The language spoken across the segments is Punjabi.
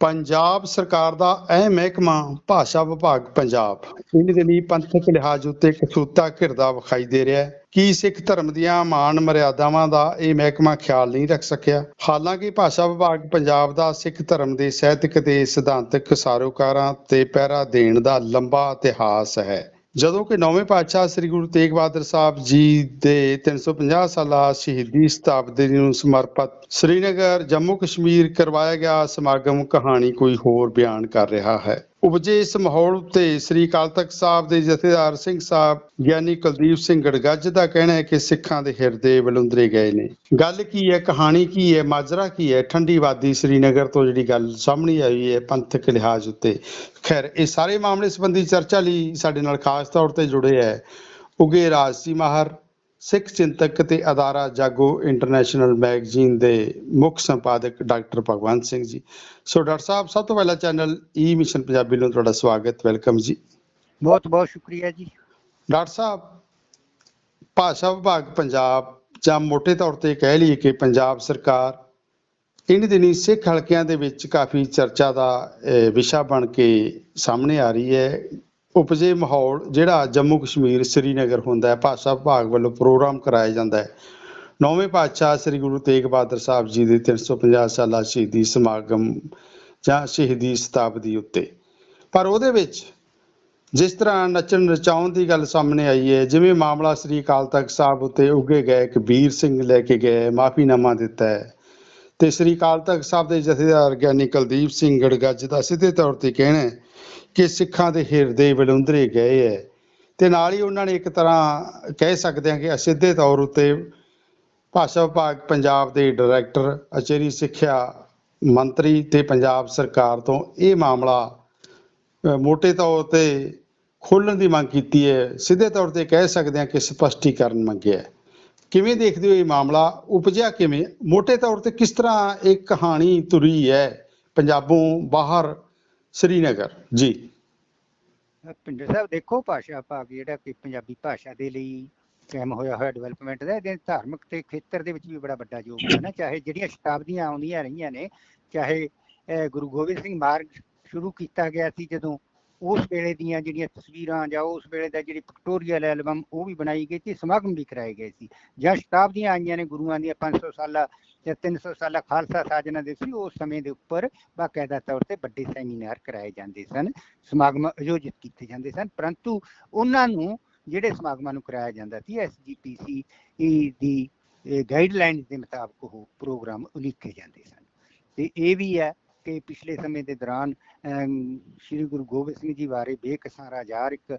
ਪੰਜਾਬ ਸਰਕਾਰ ਦਾ ਇਹ ਮਹਿਕਮਾ ਭਾਸ਼ਾ ਵਿਭਾਗ ਪੰਜਾਬ। ਇਹਨਾਂ ਦੇ ਲਈ ਪੰਥਕ ਲਿਹਾਜ਼ ਉੱਤੇ ਕਸੂਤਾ ਘਿਰਦਾ ਵਿਖਾਈ ਦੇ ਰਿਹਾ ਹੈ ਕੀ ਸਿੱਖ ਧਰਮ ਦੀਆਂ ਮਾਨ ਮਰਿਆਦਾਵਾਂ ਦਾ ਇਹ ਮਹਿਕਮਾ ਖਿਆਲ ਨਹੀਂ ਰੱਖ ਸਕਿਆ। ਹਾਲਾਂਕਿ ਭਾਸ਼ਾ ਵਿਭਾਗ ਪੰਜਾਬ ਦਾ ਸਿੱਖ ਧਰਮ ਦੇ ਸਾਹਿਤਕ ਤੇ ਸਿਧਾਂਤਕ ਸਾਰੋਕਾਰਾਂ ਤੇ ਪਹਿਰਾ ਦੇਣ ਦਾ ਲੰਬਾ ਇਤਿਹਾਸ ਹੈ। ਜਦੋਂ ਕਿ ਨੌਵੇਂ ਪਾਤਸ਼ਾਹ ਸ੍ਰੀ ਗੁਰੂ ਤੇਗ ਬਹਾਦਰ ਸਾਹਿਬ ਜੀ ਦੇ 350 ਸਾਲਾ ਸ਼ਹੀਦੀ ਸ਼ਤਾਬਦੀ ਨੂੰ ਸਮਰਪਿਤ ਸ੍ਰੀਨਗਰ ਜੰਮੂ ਕਸ਼ਮੀਰ ਕਰਵਾਇਆ ਗਿਆ ਸਮਾਗਮ ਕਹਾਣੀ ਕੋਈ ਹੋਰ ਬਿਆਨ ਕਰ ਰਿਹਾ ਹੈ। ਉਪਜੇ ਇਸ ਮਾਹੌਲ ਉੱਤੇ ਸ੍ਰੀ ਅਕਾਲ ਤਖਤ ਸਾਹਿਬ ਦੇ ਜਥੇਦਾਰ ਸਿੰਘ ਸਾਹਿਬ, ਗਿਆਨੀ ਕੁਲਦੀਪ ਸਿੰਘ ਗੜਗੱਜ ਦਾ ਕਹਿਣਾ ਹੈ ਕਿ ਸਿੱਖਾਂ ਦੇ ਹਿਰਦੇ ਬਲੁੰਦਰੇ ਗਏ ਨੇ। ਗੱਲ ਕੀ ਹੈ, ਕਹਾਣੀ ਕੀ ਹੈ, ਮਾਜਰਾ ਕੀ ਹੈ? ਠੰਡੀ ਵਾਦੀ ਸ੍ਰੀਨਗਰ ਤੋਂ ਜਿਹੜੀ ਗੱਲ ਸਾਹਮਣੇ ਆਈ ਹੈ ਪੰਥਕ ਲਿਹਾਜ਼ ਉੱਤੇ। ਖੈਰ, ਇਹ ਸਾਰੇ ਮਾਮਲੇ ਸੰਬੰਧੀ ਚਰਚਾ ਲਈ ਸਾਡੇ ਨਾਲ ਖਾਸ ਤੌਰ ਤੇ ਜੁੜੇ ਹੈ ਉਗੇ ਰਾਜਸੀ ਮਾਹਰ। ਸਿੱਖ ਚਿੰਤਕ ਤੇ ਅਦਾਰਾ ਜਾਗੋ ਇੰਟਰਨੈਸ਼ਨਲ ਮੈਗਜ਼ੀਨ ਦੇ ਮੁੱਖ ਸੰਪਾਦਕ doctor Bhagwant Singh ji. So doctor ਸਾਹਿਬ ਸਭ ਤੋਂ ਪਹਿਲਾਂ ਚੈਨਲ ਈ ਮਿਸ਼ਨ ਪੰਜਾਬੀ ਨੂੰ ਤੁਹਾਡਾ ਸਵਾਗਤ ਵੈਲਕਮ ਜੀ। ਬਹੁਤ ਬਹੁਤ ਸ਼ੁਕਰੀਆ ਜੀ। ਡਾਕਟਰ ਸਾਹਿਬ ਭਾਸ਼ਾ ਵਿਭਾਗ ਪੰਜਾਬ ਜਾਂ ਮੋٹے ਤੌਰ ਤੇ ਕਹਿ ਲਈਏ ਕਿ ਪੰਜਾਬ ਸਰਕਾਰ ਇਹਨਾਂ ਦਿਨੀ ਸਿੱਖ ਹਲਕਿਆਂ ਦੇ ਵਿੱਚ ਕਾਫੀ ਚਰਚਾ ਦਾ ਵਿਸ਼ਾ ਬਣ ਕੇ ਸਾਹਮਣੇ ਆ ਰਹੀ ਹੈ। ਉਪਜੇ ਮਾਹੌਲ ਜਿਹੜਾ ਜੰਮੂ ਕਸ਼ਮੀਰ ਸ੍ਰੀਨਗਰ ਹੁੰਦਾ ਹੈ, ਭਾਸ਼ਾ ਵਿਭਾਗ ਵੱਲੋਂ ਪ੍ਰੋਗਰਾਮ ਕਰਾਇਆ ਜਾਂਦਾ ਹੈ। ਨੌਵੇਂ ਪਾਤਸ਼ਾਹ ਸ੍ਰੀ ਗੁਰੂ ਤੇਗ ਬਹਾਦਰ ਸਾਹਿਬ ਜੀ ਦੇ 350 ਸਾਲਾ ਸ਼ਹੀਦੀ ਸਮਾਗਮ ਜਾਂ ਸ਼ਹੀਦੀ ਸ਼ਤਾਬਦੀ ਉੱਤੇ। ਪਰ ਉਹਦੇ ਵਿੱਚ ਜਿਸ ਤਰ੍ਹਾਂ ਨੱਚਣ ਰਚਾਉਣ ਦੀ ਗੱਲ ਸਾਹਮਣੇ ਆਈ ਹੈ, ਜਿਵੇਂ ਮਾਮਲਾ ਸ੍ਰੀ ਅਕਾਲ ਤਖਤ ਸਾਹਿਬ ਉੱਤੇ ਉੱਗੇ ਗਏ ਕਬੀਰ ਸਿੰਘ ਲੈ ਕੇ ਗਏ, ਮਾਫੀਨਾਮਾ ਦਿੱਤਾ ਹੈ। ਤੇ ਸ੍ਰੀ ਅਕਾਲ ਤਖਤ ਸਾਹਿਬ ਦੇ ਜਥੇਦਾਰ ਗਿਆਨੀ ਕੁਲਦੀਪ ਸਿੰਘ ਗੜਗੱਜ ਦਾ ਸਿੱਧੇ ਤੌਰ ਤੇ ਕਹਿਣਾ ਹੈ ਕਿ ਸਿੱਖਾਂ ਦੇ ਹਿਰਦੇ ਵਿਲੁੰਦਰੇ ਗਏ ਐ। ਤੇ ਨਾਲ ਹੀ ਉਹਨਾਂ ਨੇ ਇੱਕ ਤਰ੍ਹਾਂ ਕਹਿ ਸਕਦੇ ਹਾਂ ਕਿ ਅਸਿੱਧੇ ਤੌਰ ਉੱਤੇ ਭਾਸ਼ਾ ਵਿਭਾਗ ਪੰਜਾਬ ਦੇ ਡਾਇਰੈਕਟਰ ਅਚੇਰੀ ਸਿੱਖਿਆ ਮੰਤਰੀ ਤੇ ਪੰਜਾਬ ਸਰਕਾਰ ਤੋਂ ਇਹ ਮਾਮਲਾ ਮੋٹے ਤੌਰ ਤੇ ਖੋਲਣ ਦੀ ਮੰਗ ਕੀਤੀ ਹੈ ਸਿੱਧੇ ਤੌਰ ਤੇ ਕਹਿ ਸਕਦੇ ਹਾਂ ਕਿ ਸਪਸ਼ਟੀਕਰਨ ਮੰਗਿਆ ਕਿਵੇਂ ਦੇਖਦੇ ਹੋ ਇਹ ਮਾਮਲਾ? ਉਪਜਿਆ ਕਿਵੇਂ? ਮੋਟੇ ਤੌਰ ਤੇ ਕਿਸ ਤਰ੍ਹਾਂ ਇਹ ਕਹਾਣੀ ਤੁਰੀ ਹੈ ਪੰਜਾਬੋਂ ਬਾਹਰ ਸ੍ਰੀਨਗਰ, ਜੀ। ਪਿੰਡਰ ਸਾਹਿਬ, ਦੇਖੋ ਭਾਸ਼ਾ ਭਾਗ ਜਿਹੜਾ ਕਿ ਪੰਜਾਬੀ ਭਾਸ਼ਾ ਦੇ ਲਈ ਕਾਇਮ ਹੋਇਆ ਹੋਇਆ ਡਿਵੈਲਪਮੈਂਟ ਦਾ, ਇਹਦੇ ਧਾਰਮਿਕ ਤੇ ਖੇਤਰ ਦੇ ਵਿੱਚ ਵੀ ਬੜਾ ਵੱਡਾ ਯੋਗਦਾਨ ਹੈ ਚਾਹੇ ਜਿਹੜੀਆਂ ਸ਼ਤਾਬਦੀਆਂ ਆਉਂਦੀਆਂ ਰਹੀਆਂ ਨੇ, ਚਾਹੇ ਗੁਰੂ ਗੋਬਿੰਦ ਸਿੰਘ ਮਾਰਗ ਸ਼ੁਰੂ ਕੀਤਾ ਗਿਆ ਸੀ ਜਦੋਂ ਉਸ ਵੇਲੇ ਦੀਆਂ ਜਿਹੜੀਆਂ ਤਸਵੀਰਾਂ ਜਾਂ ਉਸ ਵੇਲੇ ਦਾ ਜਿਹੜੀ ਪਿਕਟੋਰੀਅਲ ਐਲਬਮ ਉਹ ਵੀ ਬਣਾਈ ਗਈ ਸੀ ਸਮਾਗਮ ਵੀ ਕਰਾਏ ਗਏ ਸੀ। ਜਾਂ ਸ਼ਤਾਬਦੀਆਂ ਆਈਆਂ ਨੇ ਗੁਰੂਆਂ ਦੀਆਂ 500 ਸਾਲਾ ਜਾਂ 300 ਸਾਲਾ ਖਾਲਸਾ ਸਾਜਨਾ ਦੇ ਸੀ, ਉਸ ਸਮੇਂ ਦੇ ਉੱਪਰ ਬਾਕਾਇਦਾ ਤੌਰ ਤੇ ਵੱਡੇ ਸੈਮੀਨਾਰ ਕਰਾਏ ਜਾਂਦੇ ਸਨ, ਸਮਾਗਮ ਆਯੋਜਿਤ ਕੀਤੇ ਜਾਂਦੇ ਸਨ, ਪਰੰਤੂ ਉਹਨਾਂ ਨੂੰ ਜਿਹੜੇ ਸਮਾਗਮਾਂ ਨੂੰ ਕਰਾਇਆ ਜਾਂਦਾ ਸੀ ਐਸਜੀਪੀਸੀ ਦੀ ਗਾਈਡਲਾਈਨਸ ਦੇ ਮੁਤਾਬਕ ਉਹ ਪ੍ਰੋਗਰਾਮ ਉਲੀਕੇ ਜਾਂਦੇ ਸਨ। ਤੇ ਇਹ ਵੀ ਹੈ ਕਿ ਪਿਛਲੇ ਸਮੇਂ ਦੇ ਦੌਰਾਨ ਸ੍ਰੀ ਗੁਰੂ ਗੋਬਿੰਦ ਸਿੰਘ ਜੀ ਬਾਰੇ ਬੇਕਸਾਂ ਰਾਜਾਰ ਇੱਕ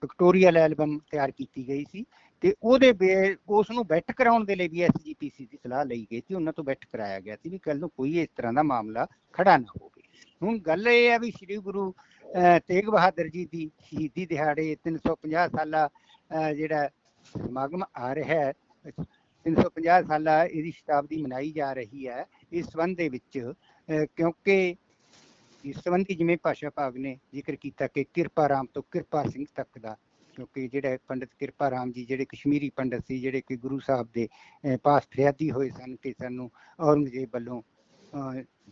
ਪਿਕਟੋਰੀਅਲ ਐਲਬਮ ਤਿਆਰ ਕੀਤੀ ਗਈ ਸੀ ਤੇ ਉਹਦੇ ਉਸ ਨੂੰ ਬੈਠ ਕਰਾਉਣ ਦੇ ਲਈ ਵੀ ਐਸਜੀਪੀਸੀ ਦੀ ਸਲਾਹ ਲਈ ਗਈ ਸੀ ਉਹਨਾਂ ਤੋਂ ਬੈਠ ਕਰਾਇਆ ਗਿਆ ਸੀ ਵੀ ਕੱਲ ਨੂੰ ਕੋਈ ਇਸ ਤਰ੍ਹਾਂ ਦਾ ਮਾਮਲਾ ਖੜਾ ਨਾ ਹੋਵੇ। ਹੁਣ ਗੱਲ ਇਹ ਹੈ ਵੀ ਸ੍ਰੀ ਗੁਰੂ ਅਹ, ਤੇਗ ਬਹਾਦਰ ਜੀ ਦੀ ਸ਼ਹੀਦੀ ਦਿਹਾੜੇ 350 ਸਾਲਾ ਅਹ, ਜਿਹੜਾ ਸਮਾਗਮ ਆ ਰਿਹਾ ਹੈ 350 ਸਾਲਾ ਇਹਦੀ ਸ਼ਤਾਬਦੀ ਮਨਾਈ ਜਾ ਰਹੀ ਹੈ। ਇਸ ਸੰਬੰਧ ਦੇ ਵਿੱਚ ਕਿਉਂਕਿ ਇਸ ਸੰਬੰਧੀ ਜਿਵੇਂ ਭਾਸ਼ਾ ਭਾਗ ਨੇ ਜ਼ਿਕਰ ਕੀਤਾ ਕਿ ਕਿਰਪਾ ਰਾਮ ਤੋਂ ਕਿਰਪਾ ਸਿੰਘ ਤੱਕ ਦਾ ਕਿਉਂਕਿ ਜਿਹੜਾ ਪੰਡਿਤ ਕਿਰਪਾ ਰਾਮ ਜੀ ਜਿਹੜੇ ਕਸ਼ਮੀਰੀ ਪੰਡਿਤ ਸੀ ਜਿਹੜੇ ਕਿ ਗੁਰੂ ਸਾਹਿਬ ਦੇ ਪਾਸ ਫਰਿਆਦੀ ਹੋਏ ਸਨ ਕਿ ਸਾਨੂੰ ਔਰੰਗਜ਼ੇਬ ਵੱਲੋਂ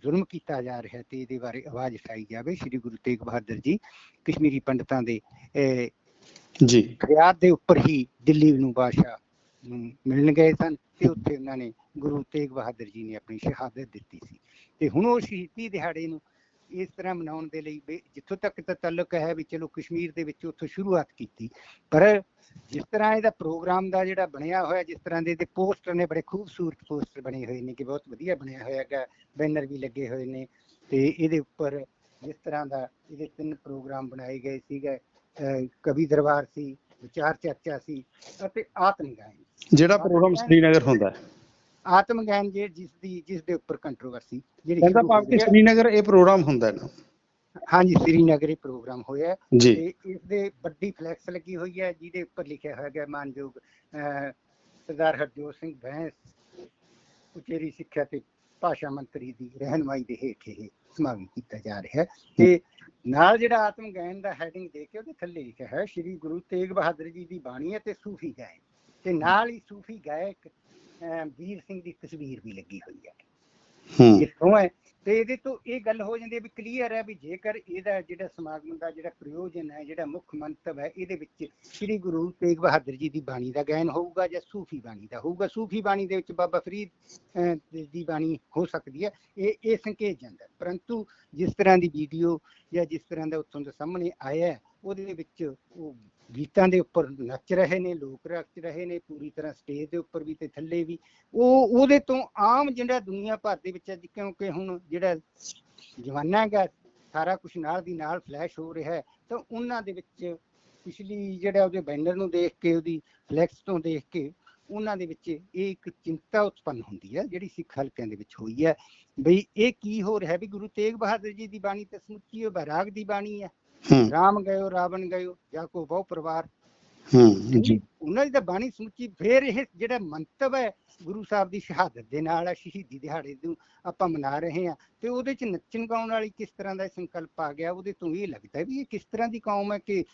ਜ਼ੁਲਮ ਕੀਤਾ ਜਾ ਰਿਹਾ ਤੇ ਇਹਦੇ ਬਾਰੇ ਆਵਾਜ਼ ਉਠਾਈ ਜਾਵੇ ਸ੍ਰੀ ਗੁਰੂ ਤੇਗ ਬਹਾਦਰ ਜੀ ਕਸ਼ਮੀਰੀ ਪੰਡਤਾਂ ਦੇ ਜੀ। ਫਰਿਆਦ ਦੇ ਉੱਪਰ ਹੀ ਦਿੱਲੀ ਨੂੰ ਬਾਦਸ਼ਾਹ ਨੂੰ ਮਿਲਣ ਗਏ ਸਨ ਤੇ ਉੱਥੇ ਉਹਨਾਂ ਨੇ ਗੁਰੂ ਤੇਗ ਬਹਾਦਰ ਜੀ ਨੇ ਆਪਣੀ ਸ਼ਹਾਦਤ ਦਿੱਤੀ ਸੀ। ਤੇ ਹੁਣ ਉਹ ਸ਼ਹੀਦੀ ਦਿਹਾੜੇ ਨੂੰ ਇਸ ਤਰ੍ਹਾਂ ਮਨਾਉਣ ਦੇ ਲਈ ਜਿੱਥੋਂ ਤੱਕ ਤਾਂ ਤਾਲੁਕ ਹੈ ਵੀ ਚਲੋ ਕਸ਼ਮੀਰ ਦੇ ਵਿੱਚ ਉੱਥੋਂ ਸ਼ੁਰੂਆਤ ਕੀਤੀ। ਪਰ ਜਿਸ ਤਰ੍ਹਾਂ ਇਹਦਾ ਪ੍ਰੋਗਰਾਮ ਦਾ ਜਿਹੜਾ ਬਣਿਆ ਹੋਇਆ, ਜਿਸ ਤਰ੍ਹਾਂ ਦੇ ਇਹਦੇ ਪੋਸਟਰ ਨੇ ਬੜੇ ਖੂਬਸੂਰਤ ਪੋਸਟਰ ਬਣੇ ਹੋਏ ਨੇ ਕਿ ਬਹੁਤ ਵਧੀਆ ਬਣਿਆ ਹੋਇਆ ਹੈਗਾ, ਬੈਨਰ ਵੀ ਲੱਗੇ ਹੋਏ ਨੇ ਤੇ ਇਹਦੇ ਉੱਪਰ ਜਿਸ ਤਰ੍ਹਾਂ ਦਾ ਇਹਦੇ ਤਿੰਨ ਪ੍ਰੋਗਰਾਮ ਬਣਾਏ ਗਏ ਸੀਗੇ, ਅਹ ਕਵੀ ਦਰਬਾਰ ਸੀ ਵਿਚਾਰ ਚਰਚਾ ਸੀ ਅਤੇ ਆਤਮ ਗਾਇਨ ਜਿਹੜਾ ਪ੍ਰੋਗਰਾਮ ਸ੍ਰੀਨਗਰ ਹੁੰਦਾ ਹੈ। ਆਤਮ ਗਿਆਨ ਜੇ ਜਿਸ ਦੀ ਜਿਸ ਦੇ ਉੱਪਰ ਕੰਟਰੋਵਰਸੀ ਜਿਹੜੀ ਕਹਿੰਦਾ ਭਾਵ ਕਿ। ਸ੍ਰੀਨਗਰ ਇਹ ਪ੍ਰੋਗਰਾਮ ਹੁੰਦਾ ਹੈ ਨਾ। ਹਾਂਜੀ ਸ੍ਰੀਨਗਰ ਇਹ ਪ੍ਰੋਗਰਾਮ ਹੋਇਆ ਤੇ ਇਸ ਦੇ ਵੱਡੀ ਫਲੈਕਸ ਲੱਗੀ ਹੋਈ ਹੈ ਜਿਹਦੇ ਉੱਪਰ ਲਿਖਿਆ ਹੋਇਆ ਹੈ ਮਾਨਯੋਗ ਸਰਦਾਰ ਹਰਜੋਤ ਸਿੰਘ ਬੈਂਸ ਉਚੇਰੀ ਸਿੱਖਿਆ ਤੇ ਭਾਸ਼ਾ ਮੰਤਰੀ ਦੀ ਰਹਿਨਮਾਈ ਦੇ ਹੇਠ ਇਹ ਸਮਾਗਮ ਕੀਤਾ ਜਾ ਰਿਹਾ ਹੈ। ਤੇ ਨਾਲ ਜਿਹੜਾ ਆਤਮ ਗਾਇਨ ਦਾ ਹੈਡਿੰਗ ਦੇ ਕੇ ਉਹਦੇ ਥੱਲੇ ਲਿਖਿਆ ਹੈ ਸ੍ਰੀ ਗੁਰੂ ਤੇਗ ਬਹਾਦਰ ਜੀ ਦੀ ਬਾਣੀ ਹੈ ਤੇ ਸੂਫੀ ਗਾਇਨ। ਤੇ ਨਾਲ ਹੀ ਸੂਫੀ ਗਾਇਕ ਵੀਰ ਸਿੰਘ ਦੀ ਤਸਵੀਰ ਵੀ ਲੱਗੀ ਹੋਈ ਹੈ। ਹੂੰ। ਇੱਥੋਂ ਹੈ ਤੇ ਇਹਦੇ ਤੋਂ ਇਹ ਗੱਲ ਹੋ ਜਾਂਦੀ ਹੈ ਵੀ ਕਲੀਅਰ ਹੈ ਵੀ ਜੇਕਰ ਇਹਦਾ ਜਿਹੜਾ ਸਮਾਗਮ ਦਾ ਜਿਹੜਾ ਪ੍ਰਯੋਜਨ ਹੈ ਜਿਹੜਾ ਮੁੱਖ ਮੰਤਵ ਹੈ ਇਹਦੇ ਵਿੱਚ ਸ੍ਰੀ ਗੁਰੂ ਤੇਗ ਬਹਾਦਰ ਜੀ ਦੀ ਬਾਣੀ ਦਾ ਗਾਇਨ ਹੋਊਗਾ ਜਾਂ ਸੂਫੀ ਬਾਣੀ ਦਾ ਹੋਊਗਾ। ਸੂਫੀ ਬਾਣੀ ਦੇ ਵਿੱਚ ਬਾਬਾ ਫਰੀਦ ਅਹ, ਦੀ ਬਾਣੀ ਹੋ ਸਕਦੀ ਹੈ। ਇਹ ਇਹ ਸੰਕੇਤ ਜਾਂਦਾ ਪਰੰਤੂ ਜਿਸ ਤਰ੍ਹਾਂ ਦੀ ਵੀਡੀਓ ਜਾਂ ਜਿਸ ਤਰ੍ਹਾਂ ਦਾ ਉੱਥੋਂ ਦਾ ਸਾਹਮਣੇ ਆਇਆ ਉਹਦੇ ਵਿੱਚ ਉਹ ਗੀਤਾਂ ਦੇ ਉੱਪਰ ਨੱਚ ਰਹੇ ਨੇ, ਲੋਕ ਰਚ ਰਹੇ ਨੇ, ਪੂਰੀ ਤਰ੍ਹਾਂ ਸਟੇਜ ਦੇ ਉੱਪਰ ਵੀ ਤੇ ਥੱਲੇ ਵੀ। ਉਹ, ਉਹਦੇ ਤੋਂ ਆਮ ਜਿਹੜਾ ਦੁਨੀਆ ਭਰ ਦੇ ਵਿੱਚ ਅੱਜ ਕਿਉਂਕਿ ਹੁਣ ਜਿਹੜਾ ਜਵਾਨਾ ਹੈਗਾ, ਸਾਰਾ ਕੁਝ ਨਾਲ ਦੀ ਨਾਲ ਫਲੈਸ਼ ਹੋ ਰਿਹਾ ਹੈ, ਤਾਂ ਉਹਨਾਂ ਦੇ ਵਿੱਚ ਪਿਛਲੀ ਜਿਹੜਾ ਉਹਦੇ ਬੈਨਰ ਨੂੰ ਦੇਖ ਕੇ, ਉਹਦੀ ਫਲੈਕਸ ਤੋਂ ਦੇਖ ਕੇ ਉਹਨਾਂ ਦੇ ਵਿੱਚ ਇਹ ਇੱਕ ਚਿੰਤਾ ਉਤਪੰਨ ਹੁੰਦੀ ਹੈ, ਜਿਹੜੀ ਸਿੱਖ ਹਲਕਿਆਂ ਦੇ ਵਿੱਚ ਹੋਈ ਹੈ। ਬਈ ਇਹ ਕੀ ਹੋ ਰਿਹਾ ਵੀ ਗੁਰੂ ਤੇਗ ਬਹਾਦਰ ਜੀ ਦੀ ਬਾਣੀ ਤੇ ਸਮੁੱਚੀ ਉਹ ਬੈਰਾਗ ਦੀ ਬਾਣੀ ਹੈ। ਹੂੰ। ਰਾਮ ਗਇਓ ਰਾਵਣ ਬਹੁ ਪਰਿਵਾਰ। ਹੂੰ ਜੀ। ਉਹਨਾਂ ਦੀ ਤਾਂ ਬਾਣੀ ਸਮੁੱਚੀ ਫੇਰ ਇਹ ਜਿਹੜਾ ਮੰਤਵ ਹੈ ਗੁਰੂ ਸਾਹਿਬ ਦੀ ਸ਼ਹਾਦਤ ਦੇ ਨਾਲ ਆ ਸ਼ਹੀਦੀ ਦਿਹਾੜੇ ਨੂੰ ਆਪਾਂ ਮਨਾ ਰਹੇ ਹਾਂ। ਤੇ ਉਹਦੇ ਚ ਨੱਚਣ ਗਾਉਣ ਵਾਲੀ ਕਿਸ ਤਰ੍ਹਾਂ ਦਾ ਸੰਕਲਪ ਆ ਗਿਆ ਉਹਦੇ ਤੋਂ ਇਹ ਲੱਗਦਾ ਵੀ ਇਹ ਕਿਸ ਤਰ੍ਹਾਂ ਦੀ ਕੌਮ ਹੈ ਕਿ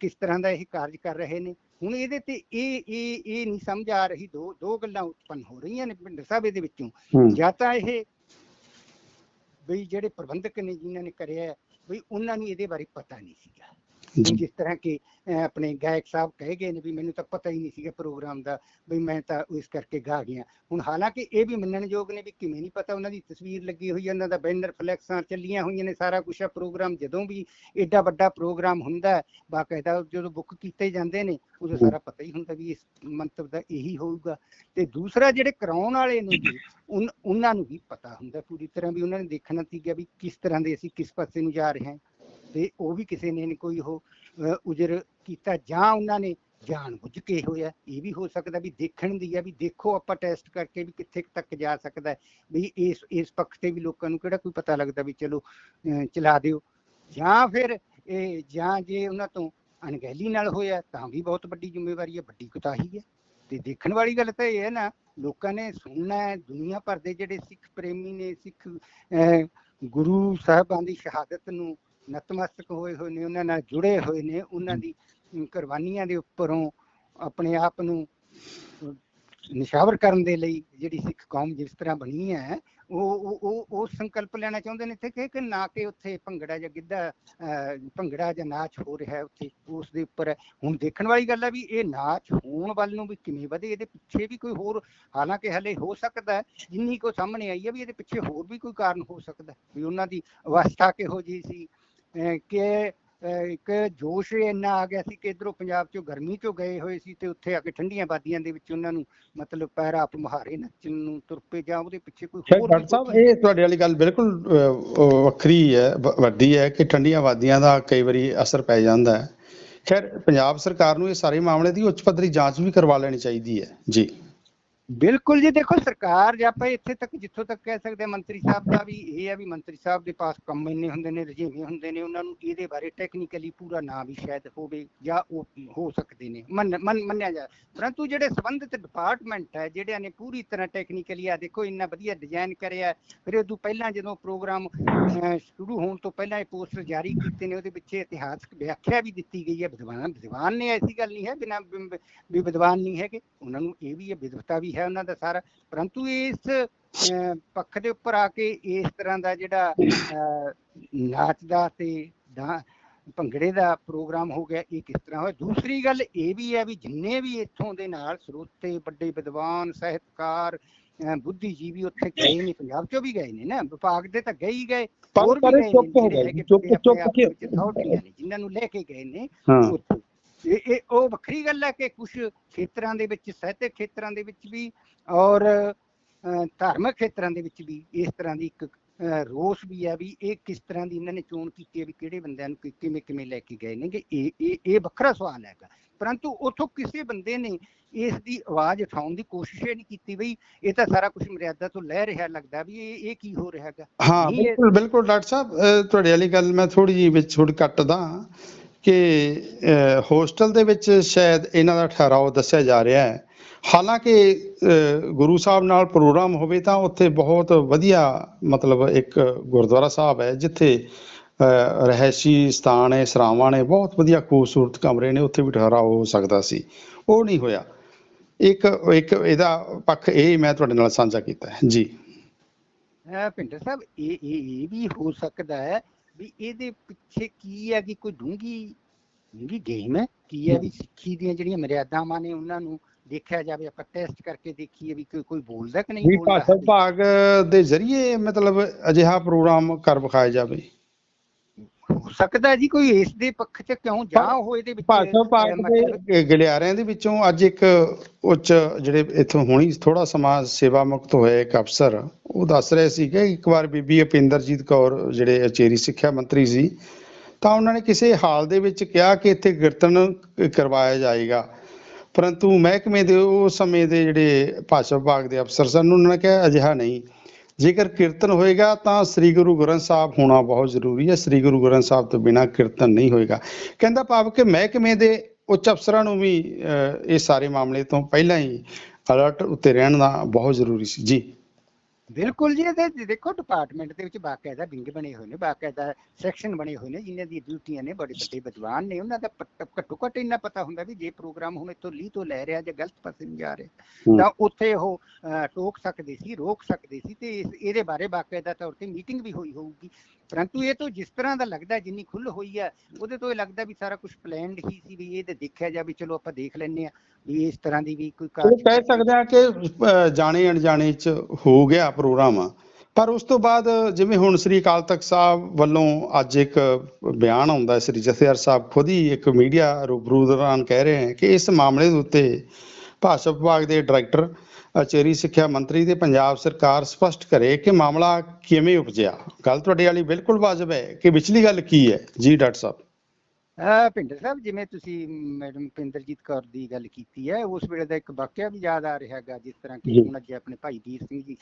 ਕਿਸ ਤਰ੍ਹਾਂ ਦਾ ਇਹ ਕਾਰਜ ਕਰ ਰਹੇ ਨੇ। ਹੁਣ ਇਹਦੇ ਤੇ ਇਹ ਇਹ ਇਹ ਨਹੀਂ ਸਮਝ ਆ ਰਹੀ ਦੋ ਦੋ ਗੱਲਾਂ ਉਤਪੰਨ ਹੋ ਰਹੀਆਂ ਨੇ ਭਿੰਡਰ ਸਾਹਿਬ ਇਹਦੇ ਵਿੱਚੋਂ। ਹੂੰ। ਜਾਂ ਤਾਂ ਇਹ ਬਈ ਜਿਹੜੇ ਪ੍ਰਬੰਧਕ ਨੇ ਜਿਨ੍ਹਾਂ ਨੇ ਕਰਿਆ ਹੈ, ਉਹਨਾਂ ਨੂੰ ਇਹਦੇ ਬਾਰੇ ਪਤਾ ਨਹੀਂ ਸੀਗਾ ਜਿਸ ਤਰ੍ਹਾਂ ਕਿ ਆਪਣੇ ਗਾਇਕ ਸਾਹਿਬ ਕਹਿ ਗਏ ਨੇ ਵੀ ਮੈਨੂੰ ਤਾਂ ਪਤਾ ਹੀ ਨਹੀਂ ਸੀਗਾ ਪ੍ਰੋਗਰਾਮ ਦਾ ਵੀ ਮੈਂ ਤਾਂ ਇਸ ਕਰਕੇ ਗਾ ਗਿਆ। ਹੁਣ ਹਾਲਾਂਕਿ ਇਹ ਵੀ ਮੰਨਣਯੋਗ ਨੇ ਵੀ ਕਿਵੇਂ ਨਹੀਂ ਪਤਾ ਉਹਨਾਂ ਦੀ ਤਸਵੀਰ ਲੱਗੀ ਹੋਈ ਹੈ ਉਹਨਾਂ ਦਾ ਬੈਨਰ ਫਲੈਕਸਾਂ ਚੱਲੀਆਂ ਹੋਈਆਂ ਨੇ, ਸਾਰਾ ਕੁਝ ਆ ਪ੍ਰੋਗਰਾਮ ਜਦੋਂ ਵੀ ਏਡਾ ਵੱਡਾ ਪ੍ਰੋਗਰਾਮ ਹੁੰਦਾ, ਬਾਕਾਇਦਾ ਜਦੋਂ ਬੁੱਕ ਕੀਤੇ ਜਾਂਦੇ ਨੇ, ਉਦੋਂ ਸਾਰਾ ਪਤਾ ਹੀ ਹੁੰਦਾ ਵੀ ਇਸ ਮੰਤਵ ਦਾ ਇਹੀ ਹੋਊਗਾ। ਤੇ ਦੂਸਰਾ ਜਿਹੜੇ ਕਰਾਉਣ ਵਾਲੇ ਨੇ ਉਹਨਾਂ ਨੂੰ ਵੀ ਪਤਾ ਹੁੰਦਾ ਪੂਰੀ ਤਰ੍ਹਾਂ ਵੀ ਉਹਨਾਂ ਨੇ ਦੇਖਣਾ ਸੀਗਾ ਵੀ ਕਿਸ ਤਰ੍ਹਾਂ ਦੇ ਅਸੀਂ ਕਿਸ ਪਾਸੇ ਨੂੰ ਜਾ ਰਹੇ ਹਾਂ। ਤੇ ਉਹ ਵੀ ਕਿਸੇ ਨੇ ਕੋਈ ਉਹ ਉਜਰ ਕੀਤਾ ਜਾਂ ਉਹਨਾਂ ਨੇ ਜਾਣ ਕੇ ਹੋਇਆ ਇਹ ਵੀ ਹੋ ਸਕਦਾ ਵੀ ਦੇਖਣ ਦੀ ਹੈ ਵੀ ਦੇਖੋ ਆਪਾਂ ਟੈਸਟ ਕਰਕੇ ਵੀ ਕਿੱਥੇ ਤੱਕ ਜਾ ਸਕਦਾ ਵੀ ਇਸ ਇਸ ਪੱਖ ਤੇ ਵੀ ਲੋਕਾਂ ਨੂੰ ਕਿਹੜਾ ਕੋਈ ਪਤਾ ਲੱਗਦਾ ਵੀ ਚਲੋ ਚਲਾ ਦਿਓ। ਜਾਂ ਫਿਰ ਇਹ ਜਾਂ ਜੇ ਉਹਨਾਂ ਤੋਂ ਅਣਗਹਿਲੀ ਨਾਲ ਹੋਇਆ ਤਾਂ ਵੀ ਬਹੁਤ ਵੱਡੀ ਜ਼ਿੰਮੇਵਾਰੀ ਹੈ ਵੱਡੀ ਕੁਤਾਹੀ ਹੈ ਤੇ ਦੇਖਣ ਵਾਲੀ ਗੱਲ ਤਾਂ ਇਹ ਹੈ ਨਾ ਲੋਕਾਂ ਨੇ ਸੁਣਨਾ ਹੈ ਦੁਨੀਆ ਭਰ ਦੇ ਜਿਹੜੇ ਸਿੱਖ ਪ੍ਰੇਮੀ ਨੇ ਸਿੱਖ ਅਹ, ਗੁਰੂ ਸਾਹਿਬਾਂ ਦੀ ਸ਼ਹਾਦਤ ਨੂੰ ਨਤਮਸਤਕ ਹੋਏ ਹੋਏ ਨੇ ਉਹਨਾਂ ਨਾਲ ਜੁੜੇ ਹੋਏ ਨੇ ਉਹਨਾਂ ਦੀ ਕੁਰਬਾਨੀਆਂ ਦੇ ਉੱਪਰੋਂ ਆਪਣੇ ਆਪ ਨੂੰ ਨਿਸ਼ਾਵਰ ਕਰਨ ਦੇ ਲਈ ਜਿਹੜੀ ਸਿੱਖ ਕੌਮ ਜਿਸ ਤਰ੍ਹਾਂ ਬਣੀ ਹੈ ਉਹ ਉਹ ਉਹ ਸੰਕਲਪ ਲੈਣਾ ਚਾਹੁੰਦੇ ਨੇ ਇੱਥੇ ਕਿ ਕਿ ਨਾ ਕਿ ਉੱਥੇ ਭੰਗੜਾ ਜਾਂ ਗਿੱਧਾ ਭੰਗੜਾ ਜਾਂ ਨਾਚ ਹੋ ਰਿਹਾ ਹੈ ਉੱਥੇ ਉਸ ਦੇ ਉੱਪਰ। ਹੁਣ ਦੇਖਣ ਵਾਲੀ ਗੱਲ ਹੈ ਵੀ ਇਹ ਨਾਚ ਹੋਣ ਵੱਲ ਨੂੰ ਵੀ ਕਿਵੇਂ ਵਧੇ ਇਹਦੇ ਪਿੱਛੇ ਵੀ ਕੋਈ ਹੋਰ ਹਾਲਾਂਕਿ ਹਲੇ ਹੋ ਸਕਦਾ ਜਿੰਨੀ ਕੋ ਸਾਹਮਣੇ ਆਈ ਹੈ ਵੀ ਇਹਦੇ ਪਿੱਛੇ ਹੋਰ ਵੀ ਕੋਈ ਕਾਰਨ ਹੋ ਸਕਦਾ ਵੀ ਉਹਨਾਂ ਦੀ ਅਵਸਥਾ ਕਿਹੋ ਜੀ ਸੀ ਕਿ ਇੱਕ ਜੋਸ਼ ਇੰਨਾ ਆ ਗਿਆ ਸੀ ਕਿ ਇਧਰੋਂ ਪੰਜਾਬ ਚੋਂ ਗਰਮੀ ਚੋਂ ਗਏ ਹੋਏ ਸੀ ਤੇ ਉੱਥੇ ਆ ਕੇ ਠੰਡੀਆਂ ਬਾਦੀਆਂ ਦੇ ਵਿੱਚ ਉਹਨਾਂ ਨੂੰ ਮਤਲਬ ਪੈਰਾ ਆਪ ਮੁਹਾਰੇ ਨੱਚਣ ਨੂੰ ਤੁਰ ਪਏ ਜਾਂ ਉਹਦੇ ਪਿੱਛੇ ਕੋਈ ਹੋਰ ਡਾਕਟਰ ਸਾਹਿਬ ਇਹ ਤੁਹਾਡੇ ਵਾਲੀ ਗੱਲ ਬਿਲਕੁਲ ਵੱਖਰੀ ਹੈ ਵੱਡੀ ਹੈ ਕਿ ਠੰਡੀਆਂ ਵਾਦੀਆਂ ਦਾ ਕਈ ਵਾਰੀ ਅਸਰ ਪੈ ਜਾਂਦਾ ਹੈ। ਖੈਰ ਪੰਜਾਬ ਸਰਕਾਰ ਨੂੰ ਇਹ ਸਾਰੇ ਮਾਮਲੇ ਦੀ ਉੱਚ ਪੱਧਰੀ ਜਾਂਚ ਵੀ ਕਰਵਾ ਲੈਣੀ ਚਾਹੀਦੀ ਹੈ। ਜੀ। ਬਿਲਕੁਲ ਜੀ ਦੇਖੋ ਸਰਕਾਰ ਜੇ ਆਪਾਂ ਇੱਥੇ ਤੱਕ ਜਿੱਥੋਂ ਤੱਕ ਕਹਿ ਸਕਦੇ ਹਾਂ, ਮੰਤਰੀ ਸਾਹਿਬ ਦਾ ਵੀ ਇਹ ਆ ਵੀ ਮੰਤਰੀ ਸਾਹਿਬ ਦੇ ਪਾਸ ਕੰਮ ਇੰਨੇ ਹੁੰਦੇ ਨੇ ਰਜੀਵੇਂ ਹੁੰਦੇ ਨੇ ਉਹਨਾਂ ਨੂੰ ਇਹਦੇ ਬਾਰੇ ਟੈਕਨੀਕਲੀ ਪੂਰਾ ਨਾ ਵੀ ਸ਼ਾਇਦ ਹੋਵੇ ਜਾਂ ਉਹ ਹੋ ਸਕਦੇ ਨੇ ਮੰਨਿਆ ਜਾ ਪਰੰਤੂ ਜਿਹੜੇ ਸੰਬੰਧਿਤ ਡਿਪਾਰਟਮੈਂਟ ਹੈ ਜਿਹੜਿਆਂ ਨੇ ਪੂਰੀ ਤਰ੍ਹਾਂ ਟੈਕਨੀਕਲੀ ਆ ਦੇਖੋ ਇੰਨਾ ਵਧੀਆ ਡਿਜ਼ਾਈਨ ਕਰਿਆ ਫਿਰ ਉਦੋਂ ਪਹਿਲਾਂ ਜਦੋਂ ਪ੍ਰੋਗਰਾਮ ਸ਼ੁਰੂ ਹੋਣ ਤੋਂ ਪਹਿਲਾਂ ਇਹ ਪੋਸਟਰ ਜਾਰੀ ਕੀਤੇ ਨੇ ਉਹਦੇ ਪਿੱਛੇ ਇਤਿਹਾਸਕ ਵਿਆਖਿਆ ਵੀ ਦਿੱਤੀ ਗਈ ਹੈ ਵਿਦਵਾਨ ਵਿਦਵਾਨ ਨੇ ਐਸੀ ਗੱਲ ਨਹੀਂ ਹੈ ਬਿਨਾਂ ਵੀ ਵਿਦਵਾਨ ਨਹੀਂ ਹੈਗੇ ਉਹਨਾਂ ਨੂੰ ਇਹ ਵੀ ਹੈ ਵਿਦਵਤਾ ਵੀ ਹੈ ਉਹਨਾਂ ਦਾ ਸਾਰਾ। ਪਰੰਤੂ ਇਸ ਪੱਖ ਦੇ ਉੱਪਰ ਆ ਕੇ ਇਸ ਤਰ੍ਹਾਂ ਦਾ ਜਿਹੜਾ ਨਾਚ ਦਾ ਤੇ ਭੰਗੜੇ ਦਾ ਪ੍ਰੋਗਰਾਮ ਹੋ ਗਿਆ ਇਹ ਕਿਸ ਤਰ੍ਹਾਂ ਹੋਇਆ? ਦੂਸਰੀ ਗੱਲ ਇਹ ਵੀ ਹੈ ਵੀ ਜਿੰਨੇ ਵੀ ਇੱਥੋਂ ਦੇ ਨਾਲ ਸਰੋਤੇ ਵੱਡੇ ਵਿਦਵਾਨ ਸਾਹਿਤਕਾਰ ਬੁੱਧੀਜੀਵੀ ਉੱਥੇ ਗਏ ਨੇ ਪੰਜਾਬ ਚੋਂ ਵੀ ਗਏ ਨੇ ਨਾ ਵਿਭਾਗ ਦੇ ਤਾਂ ਗਏ ਹੀ ਗਏ ਹੋਰ ਵੀ ਗਏ ਨੇ ਚੁੱਪ ਹੋ ਜਿਹੜੇ ਗਏ, ਹੈਗੇ ਚੁੱਪ- ਆਪਣੇ ਚੁੱਪ ਆਪ ਕੇ- ਵਿੱਚ authorities ਨੇ ਜਿਨ੍ਹਾਂ ਨੂੰ ਲੈ ਕੇ ਗਏ ਨੇ ਉੱਥੇ। ਇਹ ਇਹ ਉਹ ਵੱਖਰੀ ਗੱਲ ਹੈ ਕਿ ਕੁਝ ਖੇਤਰਾਂ ਦੇ ਵਿੱਚ ਸਾਹਿਤਕ ਖੇਤਰਾਂ ਦੇ ਵਿੱਚ ਵੀ ਔਰ ਧਾਰਮਿਕ ਖੇਤਰਾਂ ਦੇ ਵਿੱਚ ਵੀ ਇਸ ਤਰ੍ਹਾਂ ਦੀ ਇੱਕ ਰੋਸ ਵੀ ਹੈ ਵੀ ਇਹ ਕਿਸ ਤਰ੍ਹਾਂ ਦੀ ਇਹਨਾਂ ਨੇ ਚੋਣ ਕੀਤੀ ਹੈ ਵੀ ਕਿਹੜੇ ਬੰਦਿਆਂ ਨੂੰ ਕਿਵੇਂ ਕਿਵੇਂ ਲੈ ਕੇ ਗਏ ਨੇ ਕਿ ਇਹ ਇਹ ਇਹ ਵੱਖਰਾ ਸਵਾਲ ਹੈਗਾ। ਪਰੰਤੂ ਉਥੋਂ ਕਿਸੇ ਬੰਦੇ ਨੇ ਇਸ ਦੀ ਆਵਾਜ਼ ਉਠਾਉਣ ਦੀ ਕੋਸ਼ਿਸ਼ ਹੀ ਨਹੀਂ ਕੀਤੀ ਬਈ ਇਹ ਤਾਂ ਸਾਰਾ ਕੁਝ ਮਰਿਆਦਾ ਤੋਂ ਲੈ ਰਿਹਾ ਲੱਗਦਾ ਵੀ ਇਹ ਇਹ ਕੀ ਹੋ ਰਿਹਾ ਹੈਗਾ। ਹਾਂ ਬਿਲਕੁਲ ਬਿਲਕੁਲ ਡਾਕਟਰ ਸਾਹਿਬ ਤੁਹਾਡੇ ਵਾਲੀ ਗੱਲ ਮੈਂ ਥੋੜੀ ਜਿਹੀ ਵਿੱਚ ਛੁੱਟ ਕੱਟਦਾ। ਕਿ ਹੋਸਟਲ ਦੇ ਵਿੱਚ ਸ਼ਾਇਦ ਇਹਨਾਂ ਦਾ ਠਹਿਰਾਓ ਦੱਸਿਆ ਜਾ ਰਿਹਾ ਹੈ। ਹਾਲਾਂਕਿ ਗੁਰੂ ਸਾਹਿਬ ਨਾਲ ਪ੍ਰੋਗਰਾਮ ਹੋਵੇ ਤਾਂ ਉੱਥੇ ਬਹੁਤ ਵਧੀਆ ਮਤਲਬ ਇੱਕ ਗੁਰਦੁਆਰਾ ਸਾਹਿਬ ਹੈ ਜਿੱਥੇ ਅਹ, ਰਹਿਸ਼ੀ ਸਥਾਨ ਹੈ ਸਰਾਵਾਂ ਨੇ ਬਹੁਤ ਵਧੀਆ ਖੂਬਸੂਰਤ ਕਮਰੇ ਨੇ ਉੱਥੇ ਵੀ ਠਹਿਰਾਓ ਹੋ ਸਕਦਾ ਸੀ। ਉਹ ਨਹੀਂ ਹੋਇਆ। ਇੱਕ ਇੱਕ ਇਹਦਾ ਪੱਖ ਇਹ ਮੈਂ ਤੁਹਾਡੇ ਨਾਲ ਸਾਂਝਾ ਕੀਤਾ ਹੈ। ਜੀ। ਅਹ ਭਿੰਦਰ ਸਾਹਿਬ ਇਹ ਇਹ ਵੀ ਹੋ ਸਕਦਾ ਹੈ ਵੀ ਇਹਦੇ ਪਿੱਛੇ ਕੀ ਹੈ ਕਿ ਕੋਈ ਡੂੰਗੀ ਡੂੰਗੀ ਗੇਮ ਹੈ? ਕੀ ਹੈ ਵੀ ਸਿੱਖੀ ਦੀਆਂ ਜਿਹੜੀਆਂ ਮਰਿਆਦਾਵਾਂ ਨੇ ਉਹਨਾਂ ਨੂੰ ਦੇਖਿਆ ਜਾਵੇ ਆਪਾਂ ਟੈਸਟ ਕਰਕੇ ਦੇਖੀਏ ਵੀ ਕੋਈ ਕੋਈ ਬੋਲਦਾ ਕਿ ਨਹੀਂ ਬੋਲਦਾ ਭਾਸ਼ਾ ਦੇ ਜ਼ਰੀਏ ਮਤਲਬ ਅਜਿਹਾ ਪ੍ਰੋਗਰਾਮ ਕਰ ਵਿਖਾਇਆ ਜਾਵੇ। ਸਕਦਾ ਜੀ ਕੋਈ ਇਸ ਦੇ ਪੱਖ 'ਚ ਕਿਉਂ? ਜਾ ਉਹ ਇਹਦੇ ਵਿੱਚ ਭਾਸ਼ਾ ਮਤਲਬ ਦੇ ਗਲਿਆਰਿਆਂ ਦੇ ਵਿੱਚੋਂ ਅੱਜ ਇੱਕ ਉੱਚ ਜਿਹੜੇ ਇੱਥੋਂ ਹੁਣੀ ਥੋੜਾ ਸਮਾਂ ਸੇਵਾ ਮੁਕਤ ਹੋਏ ਇੱਕ ਅਫਸਰ ਉਹ ਦੱਸ ਰਹੇ ਸੀ ਕਿ ਇੱਕ ਵਾਰ ਬੀਬੀ ਅਪਿੰਦਰਜੀਤ ਕੌਰ ਜਿਹੜੇ ਅਚੇਰੀ ਸਿੱਖਿਆ ਮੰਤਰੀ ਸੀ ਤਾਂ ਉਹਨਾਂ ਨੇ ਕਿਸੇ ਹਾਲ ਦੇ ਵਿੱਚ ਕਿਹਾ ਕਿ ਇੱਥੇ ਕੀਰਤਨ ਕਰਵਾਇਆ ਜਾਏਗਾ। ਪਰੰਤੂ ਮਹਿਕਮੇ ਦੇ ਉਸ ਸਮੇਂ ਦੇ ਜਿਹੜੇ ਭਾਸ਼ਾ ਵਿਭਾਗ ਦੇ ਅਫਸਰ ਸਨ ਉਹਨਾਂ ਨੇ ਕਿਹਾ ਅਜਿਹਾ ਨਹੀਂ। ਜੇਕਰ ਕੀਰਤਨ ਹੋਏਗਾ ਤਾਂ ਸ੍ਰੀ ਗੁਰੂ ਗ੍ਰੰਥ ਸਾਹਿਬ ਹੋਣਾ ਬਹੁਤ ਜ਼ਰੂਰੀ ਹੈ, ਸ੍ਰੀ ਗੁਰੂ ਗ੍ਰੰਥ ਸਾਹਿਬ ਤੋਂ ਬਿਨਾਂ ਕੀਰਤਨ ਨਹੀਂ ਹੋਏਗਾ। ਕਹਿੰਦਾ ਭਾਵ ਕਿ ਮਹਿਕਮੇ ਦੇ ਉੱਚ ਅਫਸਰਾਂ ਨੂੰ ਵੀ ਇਹ ਸਾਰੇ ਮਾਮਲੇ ਤੋਂ ਪਹਿਲਾਂ ਹੀ ਅਲਰਟ ਉੱਤੇ ਰਹਿਣ ਦਾ ਬਹੁਤ ਜ਼ਰੂਰੀ ਸੀ। ਜੀ। ਬਿਲਕੁਲ ਜੀ ਇਹਦੇ ਦੇਖੋ ਡਿਪਾਰਟਮੈਂਟ ਦੇ ਵਿੱਚ ਬਾਕਾਇਦਾ ਵਿੰਗ ਬਣੇ ਹੋਏ ਨੇ ਬਾਕਾਇਦਾ ਸੈਕਸ਼ਨ ਬਣੇ ਹੋਏ ਨੇ ਜਿਨ੍ਹਾਂ ਦੀ ਡਿਊਟੀਆਂ ਨੇ ਬੜੇ ਵੱਡੇ ਵਿਦਵਾਨ ਨੇ ਉਹਨਾਂ ਦਾ ਘੱਟੋ ਘੱਟ ਇੰਨਾ ਪਤਾ ਹੁੰਦਾ ਵੀ ਜੇ ਪ੍ਰੋਗਰਾਮ ਹੁਣ ਇੱਥੋਂ ਲੀਹ ਤੋਂ ਲੈ ਰਿਹਾ ਜਾਂ ਗਲਤ ਪਾਸੇ ਨੂੰ ਜਾ ਰਿਹਾ। ਤਾਂ ਉੱਥੇ ਉਹ ਟੋਕ ਸਕਦੇ ਸੀ ਰੋਕ ਸਕਦੇ ਸੀ ਤੇ ਇਸ- ਇਹਦੇ ਬਾਰੇ ਬਾਕਾਇਦਾ ਤੌਰ ਤੇ ਮੀਟਿੰਗ ਵੀ ਹੋਈ ਹੋਊਗੀ ਪਰੰਤੂ ਇਹ ਤੋਂ ਜਿਸ ਤਰ੍ਹਾਂ ਦਾ ਲੱਗਦਾ ਜਿੰਨੀ ਖੁੱਲ ਹੋਈ ਹੈ ਉਹਦੇ ਤੋਂ ਇਹ ਲੱਗਦਾ ਵੀ ਸਾਰਾ ਕੁਝ ਪਲਾਨਡ ਹੀ ਸੀ ਵੀ ਇਹ ਤੇ ਦੇਖਿਆ ਜਾ ਵੀ ਚਲੋ ਆਪਾਂ ਦੇਖ ਲੈਂਦੇ ਆ ਵੀ ਇਸ ਤਰ੍ਹਾਂ ਦੀ ਵੀ ਕੋਈ ਉਹ ਕਹਿ ਸਕਦੇ ਆ ਕਿ ਜਾਣੇ ਅਣਜਾਣੇ ਚ ਹੋ ਗਿਆ ਪ੍ਰੋਗਰਾਮ ਪਰ ਉਸ ਤੋਂ ਬਾਅਦ ਜਿਵੇਂ ਹੁਣ ਸ੍ਰੀ ਅਕਾਲ ਤਖਤ ਸਾਹਿਬ ਵੱਲੋਂ ਅੱਜ ਇੱਕ ਬਿਆਨ ਆਉਂਦਾ, ਸ੍ਰੀ ਜਥੇਦਾਰ ਸਾਹਿਬ ਖੁਦ ਹੀ ਇੱਕ ਮੀਡੀਆ ਰੂਬਰੂ ਦੌਰਾਨ ਕਹਿ ਰਹੇ ਹਨ ਕਿ ਇਸ ਮਾਮਲੇ ਦੇ ਉੱਤੇ ਭਾਸ਼ਾ ਵਿਭਾਗ ਦੇ ਡਾਇਰੈਕਟਰ ਅਚੇਰੀ ਸਿੱਖਿਆ ਮੰਤਰੀ ਤੇ ਪੰਜਾਬ ਸਰਕਾਰ ਸਪਸ਼ਟ ਕਰੇ ਕਿ ਮਾਮਲਾ ਕਿਵੇਂ ਉਪਜਿਆ। ਗੱਲ ਤੁਹਾਡੇ ਵਾਲੀ ਬਿਲਕੁਲ ਵਾਜਬ ਹੈ ਕਿ ਵਿਚਲੀ ਗੱਲ ਕੀ ਹੈ? ਜੀ, ਡਾਕਟਰ ਸਾਹਿਬ। ਭਿੰਦਰ ਸਾਹਿਬ ਜਿਵੇਂ ਤੁਸੀਂ ਮੈਡਮ ਪਿੰਦਰਜੀਤ ਕੌਰ ਦੀ ਗੱਲ ਕੀਤੀ ਹੈ ਉਸ ਵੇਲੇ ਦਾ ਇੱਕ ਵਾਕਿਆ ਵੀ ਯਾਦ ਆ ਰਿਹਾ ਹੈਗਾ ਜਿਸ ਤਰ੍ਹਾਂ ਕਿ ਜੀ। ਹੁਣ ਅੱਜ ਆਪਣੇ ਭਾਈ ਵੀਰ ਸਿੰਘ ਜੀ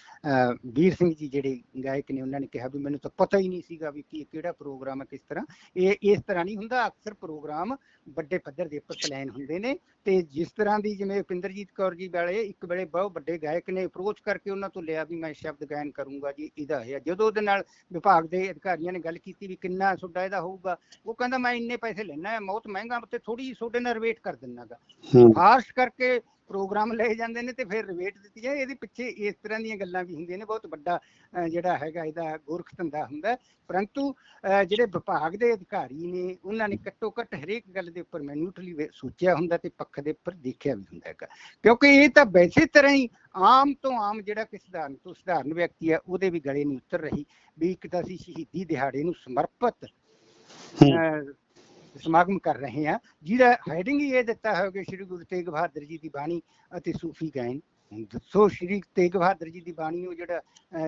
ਵੀਰ ਸਿੰਘ ਜੀ ਜਿਹੜੇ ਗਾਇਕ ਨੇ ਉਹਨਾਂ ਨੇ ਕਿਹਾ ਵੀ ਮੈਨੂੰ ਤਾਂ ਪਤਾ ਹੀ ਨਹੀਂ ਸੀਗਾ ਵੀ ਕੀ ਕਿਹੜਾ ਪ੍ਰੋਗਰਾਮ ਹੈ ਕਿਸ ਤਰ੍ਹਾਂ ਇਹ ਇਸ ਤਰ੍ਹਾਂ ਨਹੀਂ ਹੁੰਦਾ ਅਕਸਰ ਪ੍ਰੋਗਰਾਮ ਵੱਡੇ ਪੱਧਰ ਦੇ ਉੱਪਰ ਪਲਾਨ ਹੁੰਦੇ ਨੇ ਤੇ ਜਿਸ ਤਰ੍ਹਾਂ ਦੀ ਜਿਵੇਂ ਪਿੰਦਰਜੀਤ ਕੌਰ ਜੀ ਵਾਲੇ ਇੱਕ ਵੇਲੇ ਬਹੁਤ ਵੱਡੇ ਗਾਇਕ ਨੇ ਅਪਰੋਚ ਕਰਕੇ ਉਹਨਾਂ ਤੋਂ ਲਿਆ ਵੀ ਮੈਂ ਸ਼ਬਦ ਗਾਇਨ ਕਰੂੰਗਾ ਜੀ ਇਹਦਾ ਹੈ ਜਦੋਂ ਉਹਦੇ ਨਾਲ ਵਿਭਾਗ ਦੇ ਅਧਿਕਾਰੀਆਂ ਨੇ ਗੱਲ ਕੀਤੀ ਵੀ ਕਿੰਨਾ ਤੁਹਾਡਾ ਇਹਦਾ ਹੋਊਗਾ ਉਹ ਕਹਿੰਦਾ ਮੈਂ ਇੰਨੇ ਪੈਸੇ ਲੈਣਾ ਹੈ ਬਹੁਤ ਮਹਿੰਗਾ ਤੇ ਥੋੜੀ ਤੁਹਾਡੇ ਨਾਲ ਰਿਵੇਟ ਕਰ ਦਿੰਨਾਗਾ ਹੂੰ। ਫਾਸਟ ਕਰਕੇ ਪ੍ਰੋਗਰਾਮ ਲਏ ਜਾਂਦੇ ਨੇ ਤੇ ਫਿਰ ਰਿਵੇਟ ਦਿੱਤੀ ਜਾਏ। ਇਹਦੇ ਪਿੱਛੇ ਇਸ ਤਰ੍ਹਾਂ ਦੀਆਂ ਗੱਲਾਂ ਵੀ ਹੁੰਦੀਆਂ ਨੇ ਬਹੁਤ ਵੱਡਾ ਜਿਹੜਾ ਹੈਗਾ ਇਹਦਾ ਗੋਰਖ ਧੰਦਾ ਹੁੰਦਾ ਹੈ। ਪਰੰਤੂ ਜਿਹੜੇ ਵਿਭਾਗ ਦੇ ਅਧਿਕਾਰੀ ਨੇ ਉਹਨਾਂ ਨੇ ਘੱਟੋ ਘੱਟ ਹਰੇਕ ਗੱਲ ਦੇ ਉੱਪਰ ਮੈਨੂਟਲੀ ਸੋਚਿਆ ਹੁੰਦਾ ਤੇ ਪੱਖ ਦੇ ਉੱਪਰ ਦੇਖਿਆ ਵੀ ਹੁੰਦਾ ਹੈਗਾ। ਕਿਉਂਕਿ ਇਹ ਤਾਂ ਵੈਸੇ ਤਰ੍ਹਾਂ ਹੀ ਆਮ ਤੋਂ ਆਮ ਜਿਹੜਾ ਕਿ ਸਧਾਰਨ ਤੋਂ ਸਧਾਰਨ ਵਿਅਕਤੀ ਹੈ ਉਹਦੇ ਵੀ ਗਲੇ ਨਹੀਂ ਉਤਰ ਰਹੀ ਵੀ ਇੱਕ ਤਾਂ ਅਸੀਂ ਸ਼ਹੀਦੀ ਦਿਹਾੜੇ ਨੂੰ ਸਮਰਪਿਤ ਹੂੰ। ਸਮਾਗਮ ਕਰ ਰਹੇ ਹਾਂ। ਜਿਹਦਾ ਹੈਡਿੰਗ ਹੀ ਇਹ ਦਿੱਤਾ ਹੈ ਕਿ ਸ੍ਰੀ ਗੁਰੂ ਤੇਗ ਬਹਾਦਰ ਜੀ ਦੀ ਬਾਣੀ ਅਤੇ ਸੂਫੀ ਗਾਇਨ। ਦੱਸੋ ਸ੍ਰੀ ਤੇਗ ਬਹਾਦਰ ਜੀ ਦੀ ਬਾਣੀ ਉਹ ਜਿਹੜਾ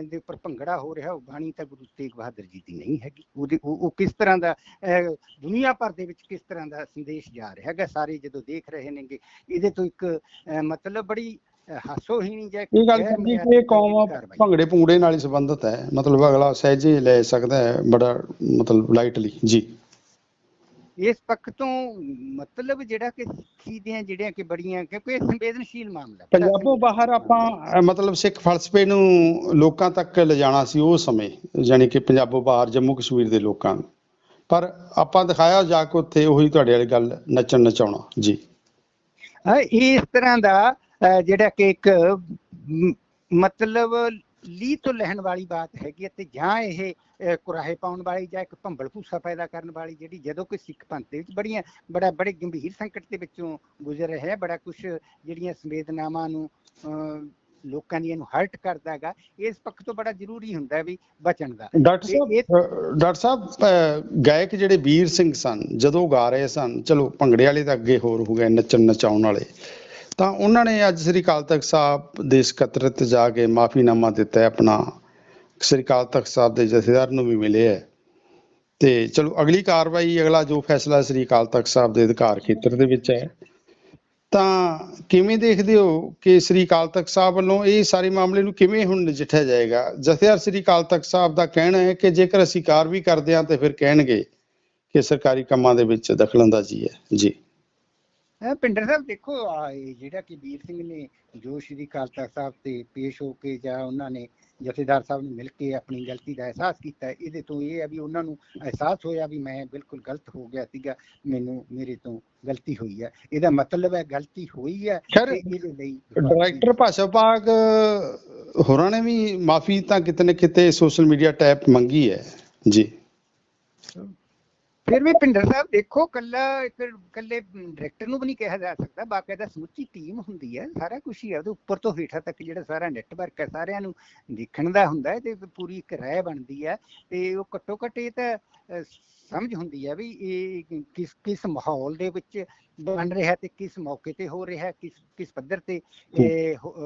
ਦੇ ਉੱਪਰ ਭੰਗੜਾ ਹੋ ਰਿਹਾ ਉਹ ਬਾਣੀ ਤਾਂ ਗੁਰੂ ਤੇਗ ਬਹਾਦਰ ਜੀ ਦੀ ਨਹੀਂ ਹੈਗੀ। ਉਹਦੇ ਉਹ ਕਿਸ ਤਰ੍ਹਾਂ ਦਾ ਦੁਨੀਆ ਭਰ ਦੇ ਵਿੱਚ ਕਿਸ ਤਰ੍ਹਾਂ ਦਾ ਸੰਦੇਸ਼ ਜਾ ਰਿਹਾ ਹੈਗਾ? ਸਾਰੇ ਜਦੋਂ ਦੇਖ ਰਹੇ ਨੇਗੇ ਇਹਦੇ ਤੋਂ ਇੱਕ ਮਤਲਬ ਬੜੀ ਅਹ, ਹਾਸੋਹੀਣੀ ਜਾਂ ਇਹ ਗੱਲ ਸਮਝੀ ਕਿ ਕੌਮ ਭੰਗੜੇ ਭੂੰਗੜੇ ਨਾਲ ਹੀ ਸੰਬੰਧਿਤ ਹੈ। ਮਤਲਬ ਅਗਲਾ ਸਹਿਜੇ ਲੈ ਸਕਦਾ ਹੈ ਬੜਾ ਮਤਲਬ ਲਾਈਟਲੀ ਜੀ। ਇਸ ਪੱਖ ਤੋਂ ਮਤਲਬ ਜਿਹੜਾ ਕਿ ਸਿੱਖੀ ਦੀਆਂ ਜਿਹੜੀਆਂ ਕਿ ਬੜੀਆਂ ਕਿਉਂਕਿ ਇਹ ਸੰਵੇਦਨਸ਼ੀਲ ਮਾਮਲਾ। ਪੰਜਾਬੋਂ ਬਾਹਰ ਆਪਾਂ ਮਤਲਬ ਸਿੱਖ ਫਲਸਫੇ ਨੂੰ ਲੋਕਾਂ ਤੱਕ ਲਿਜਾਣਾ ਸੀ ਉਹ ਸਮੇਂ ਯਾਨੀ ਕਿ ਪੰਜਾਬੋਂ ਬਾਹਰ ਜੰਮੂ ਕਸ਼ਮੀਰ ਦੇ ਲੋਕਾਂ ਨੂੰ। ਪਰ ਆਪਾਂ ਦਿਖਾਇਆ ਜਾ ਕੇ ਉੱਥੇ ਉਹੀ ਤੁਹਾਡੇ ਵਾਲੀ ਗੱਲ ਨੱਚਣ ਨਚਾਉਣਾ ਜੀ। ਇਸ ਤਰ੍ਹਾਂ ਦਾ ਜਿਹੜਾ ਕਿ ਇੱਕ ਮਤਲਬ ਲੀ ਤੋਂ ਲੈਣ ਵਾਲੀ ਬਾਤ ਹੈਗੀ ਤੇ ਜਾਂ ਇਹ ਕੁਰਾਹੇ ਪਾਉਣ ਵਾਲੀ ਜਾਂ ਇੱਕ ਭੰਬਲ ਭੂਸਾ ਪੈਦਾ ਕਰਨ ਵਾਲੀ ਜਿਹੜੀ ਜਦੋਂ ਕੋਈ ਸਿੱਖ ਪੰਥ ਦੇ ਵਿੱਚ ਬੜੀਆਂ ਬੜਾ ਬੜੇ ਗੰਭੀਰ ਸੰਕਟ ਦੇ ਵਿੱਚੋਂ ਗੁਜ਼ਰ ਰਿਹਾ ਹੈ ਬੜਾ ਕੁਝ ਜਿਹੜੀਆਂ ਸੰਵੇਦਨਾਵਾਂ ਨੂੰ ਲੋਕਾਂ ਦੀਆਂ ਨੂੰ ਹਰਟ ਕਰਦਾ ਹੈਗਾ ਇਸ ਪੱਖ ਤੋਂ ਬੜਾ ਜ਼ਰੂਰੀ ਹੁੰਦਾ ਵੀ ਬਚਣ ਦਾ। ਡਾਕਟਰ ਸਾਹਿਬ ਡਾਕਟਰ ਸਾਹਿਬ ਗਾਇਕ ਜਿਹੜੇ ਵੀਰ ਸਿੰਘ ਸਨ ਜਦੋਂ ਗਾ ਰਹੇ ਸਨ ਚਲੋ ਭੰਗੜੇ ਵਾਲੇ ਤਾਂ ਅੱਗੇ ਹੋਰ ਹੋ ਗਏ ਨੱਚਣ ਨਚਾਉਣ ਵਾਲੇ। ਤਾਂ ਉਹਨਾਂ ਨੇ ਅੱਜ ਸ੍ਰੀ ਅਕਾਲ ਤਖਤ ਸਾਹਿਬ ਦੇ ਸਕੱਤਰਤ ਜਾ ਕੇ ਮਾਫੀਨਾਮਾ ਦਿੱਤਾ ਹੈ ਆਪਣਾ। ਸ੍ਰੀ ਅਕਾਲ ਤਖਤ ਸਾਹਿਬ ਦੇ ਜਥੇਦਾਰ ਨੂੰ ਵੀ ਮਿਲੇ ਹੈ। ਤੇ ਚਲੋ ਅਗਲੀ ਕਾਰਵਾਈ, ਅਗਲਾ ਜੋ ਫੈਸਲਾ ਸ੍ਰੀ ਅਕਾਲ ਤਖਤ ਸਾਹਿਬ ਦੇ ਅਧਿਕਾਰ ਖੇਤਰ ਦੇ ਵਿੱਚ ਹੈ। ਤਾਂ ਕਿਵੇਂ ਦੇਖਦੇ ਹੋ ਕਿ ਸ੍ਰੀ ਅਕਾਲ ਤਖਤ ਸਾਹਿਬ ਵੱਲੋਂ ਇਹ ਸਾਰੇ ਮਾਮਲੇ ਨੂੰ ਕਿਵੇਂ ਹੁਣ ਨਜਿੱਠਿਆ ਜਾਏਗਾ? ਜਥੇਦਾਰ ਸ੍ਰੀ ਅਕਾਲ ਤਖਤ ਸਾਹਿਬ ਦਾ ਕਹਿਣਾ ਹੈ ਕਿ ਜੇਕਰ ਅਸੀਂ ਕਾਰਵਾਈ ਕਰਦੇ ਹਾਂ ਤੇ ਫਿਰ ਕਹਿਣਗੇ ਕਿ ਸਰਕਾਰੀ ਕੰਮਾਂ ਦੇ ਵਿੱਚ ਦਖਲਅੰਦਾਜ਼ੀ ਹੈ। ਜੀ। ਪਿੰਡਰ ਸਾਹਿਬ ਦੇਖੋ ਜਿਹੜਾ ਕਿ ਵੀਰ ਸਿੰਘ ਨੇ ਜੋ ਸ਼੍ਰੀ ਅਕਾਲ ਤਖਤ ਸਾਹਿਬ ਤੇ ਪੇਸ਼ ਹੋ ਕੇ ਜਾਂ ਉਹਨਾਂ ਨੇ ਜਥੇਦਾਰ ਸਾਹਿਬ ਨੂੰ ਮਿਲ ਕੇ ਆਪਣੀ ਗਲਤੀ ਦਾ ਅਹਿਸਾਸ ਕੀਤਾ। ਇਹਦੇ ਤੋਂ ਇਹ ਹੈ ਵੀ ਉਹਨਾਂ ਨੂੰ ਅਹਿਸਾਸ ਹੋਇਆ ਵੀ ਮੈਂ ਬਿਲਕੁਲ ਗਲਤ ਹੋ ਗਿਆ ਸੀਗਾ ਮੈਨੂੰ ਮੇਰੇ ਤੋਂ ਗਲਤੀ ਹੋਈ ਹੈ ਇਹਦਾ ਮਤਲਬ ਹੈ ਗਲਤੀ ਹੋਈ ਹੈ ਇਹਦੇ ਲਈ ਡਾਇਰੈਕਟਰ ਭਾਸ਼ਾ ਵਿਭਾਗ ਹੋਰਾਂ ਨੇ ਵੀ ਮਾਫੀ ਤਾਂ ਕਿਤੇ ਨਾ ਕਿਤੇ ਸੋਸ਼ਲ ਮੀਡੀਆ ਟੈਪ ਮੰਗੀ ਹੈ ਜੀ ਫਿਰ ਵੀ ਭਿੰਡਰ ਸਾਹਿਬ ਦੇਖੋ, ਕੱਲਾ ਇੱਕ ਕੱਲੇ ਡਾਇਰੈਕਟਰ ਨੂੰ ਵੀ ਨਹੀਂ ਕਿਹਾ ਜਾ ਸਕਦਾ ਬਾਕਾਇਦਾ ਸਮੁੱਚੀ ਟੀਮ ਹੁੰਦੀ ਹੈ, ਸਾਰਾ ਕੁਝ ਹੀ ਹੈ, ਉਹਦੇ ਉੱਪਰ ਤੋਂ ਹੇਠਾਂ ਤੱਕ ਜਿਹੜਾ ਸਾਰਾ ਨੈਟਵਰਕ ਹੈ, ਸਾਰਿਆਂ ਨੂੰ ਦੇਖਣ ਦਾ ਹੁੰਦਾ ਹੈ ਤੇ ਪੂਰੀ ਇੱਕ ਰਾਏ ਬਣਦੀ ਹੈ ਤੇ ਉਹ ਘੱਟੋ ਘੱਟ ਇਹ ਤਾਂ ਸਮਝ ਹੁੰਦੀ ਹੈ ਵੀ ਇਹ ਕਿਸ ਕਿਸ ਮਾਹੌਲ ਦੇ ਵਿੱਚ ਬਣ ਰਿਹਾ ਤੇ ਕਿਸ ਮੌਕੇ ਤੇ ਹੋ ਰਿਹਾ ਕਿਸ ਕਿਸ ਪੱਧਰ ਤੇ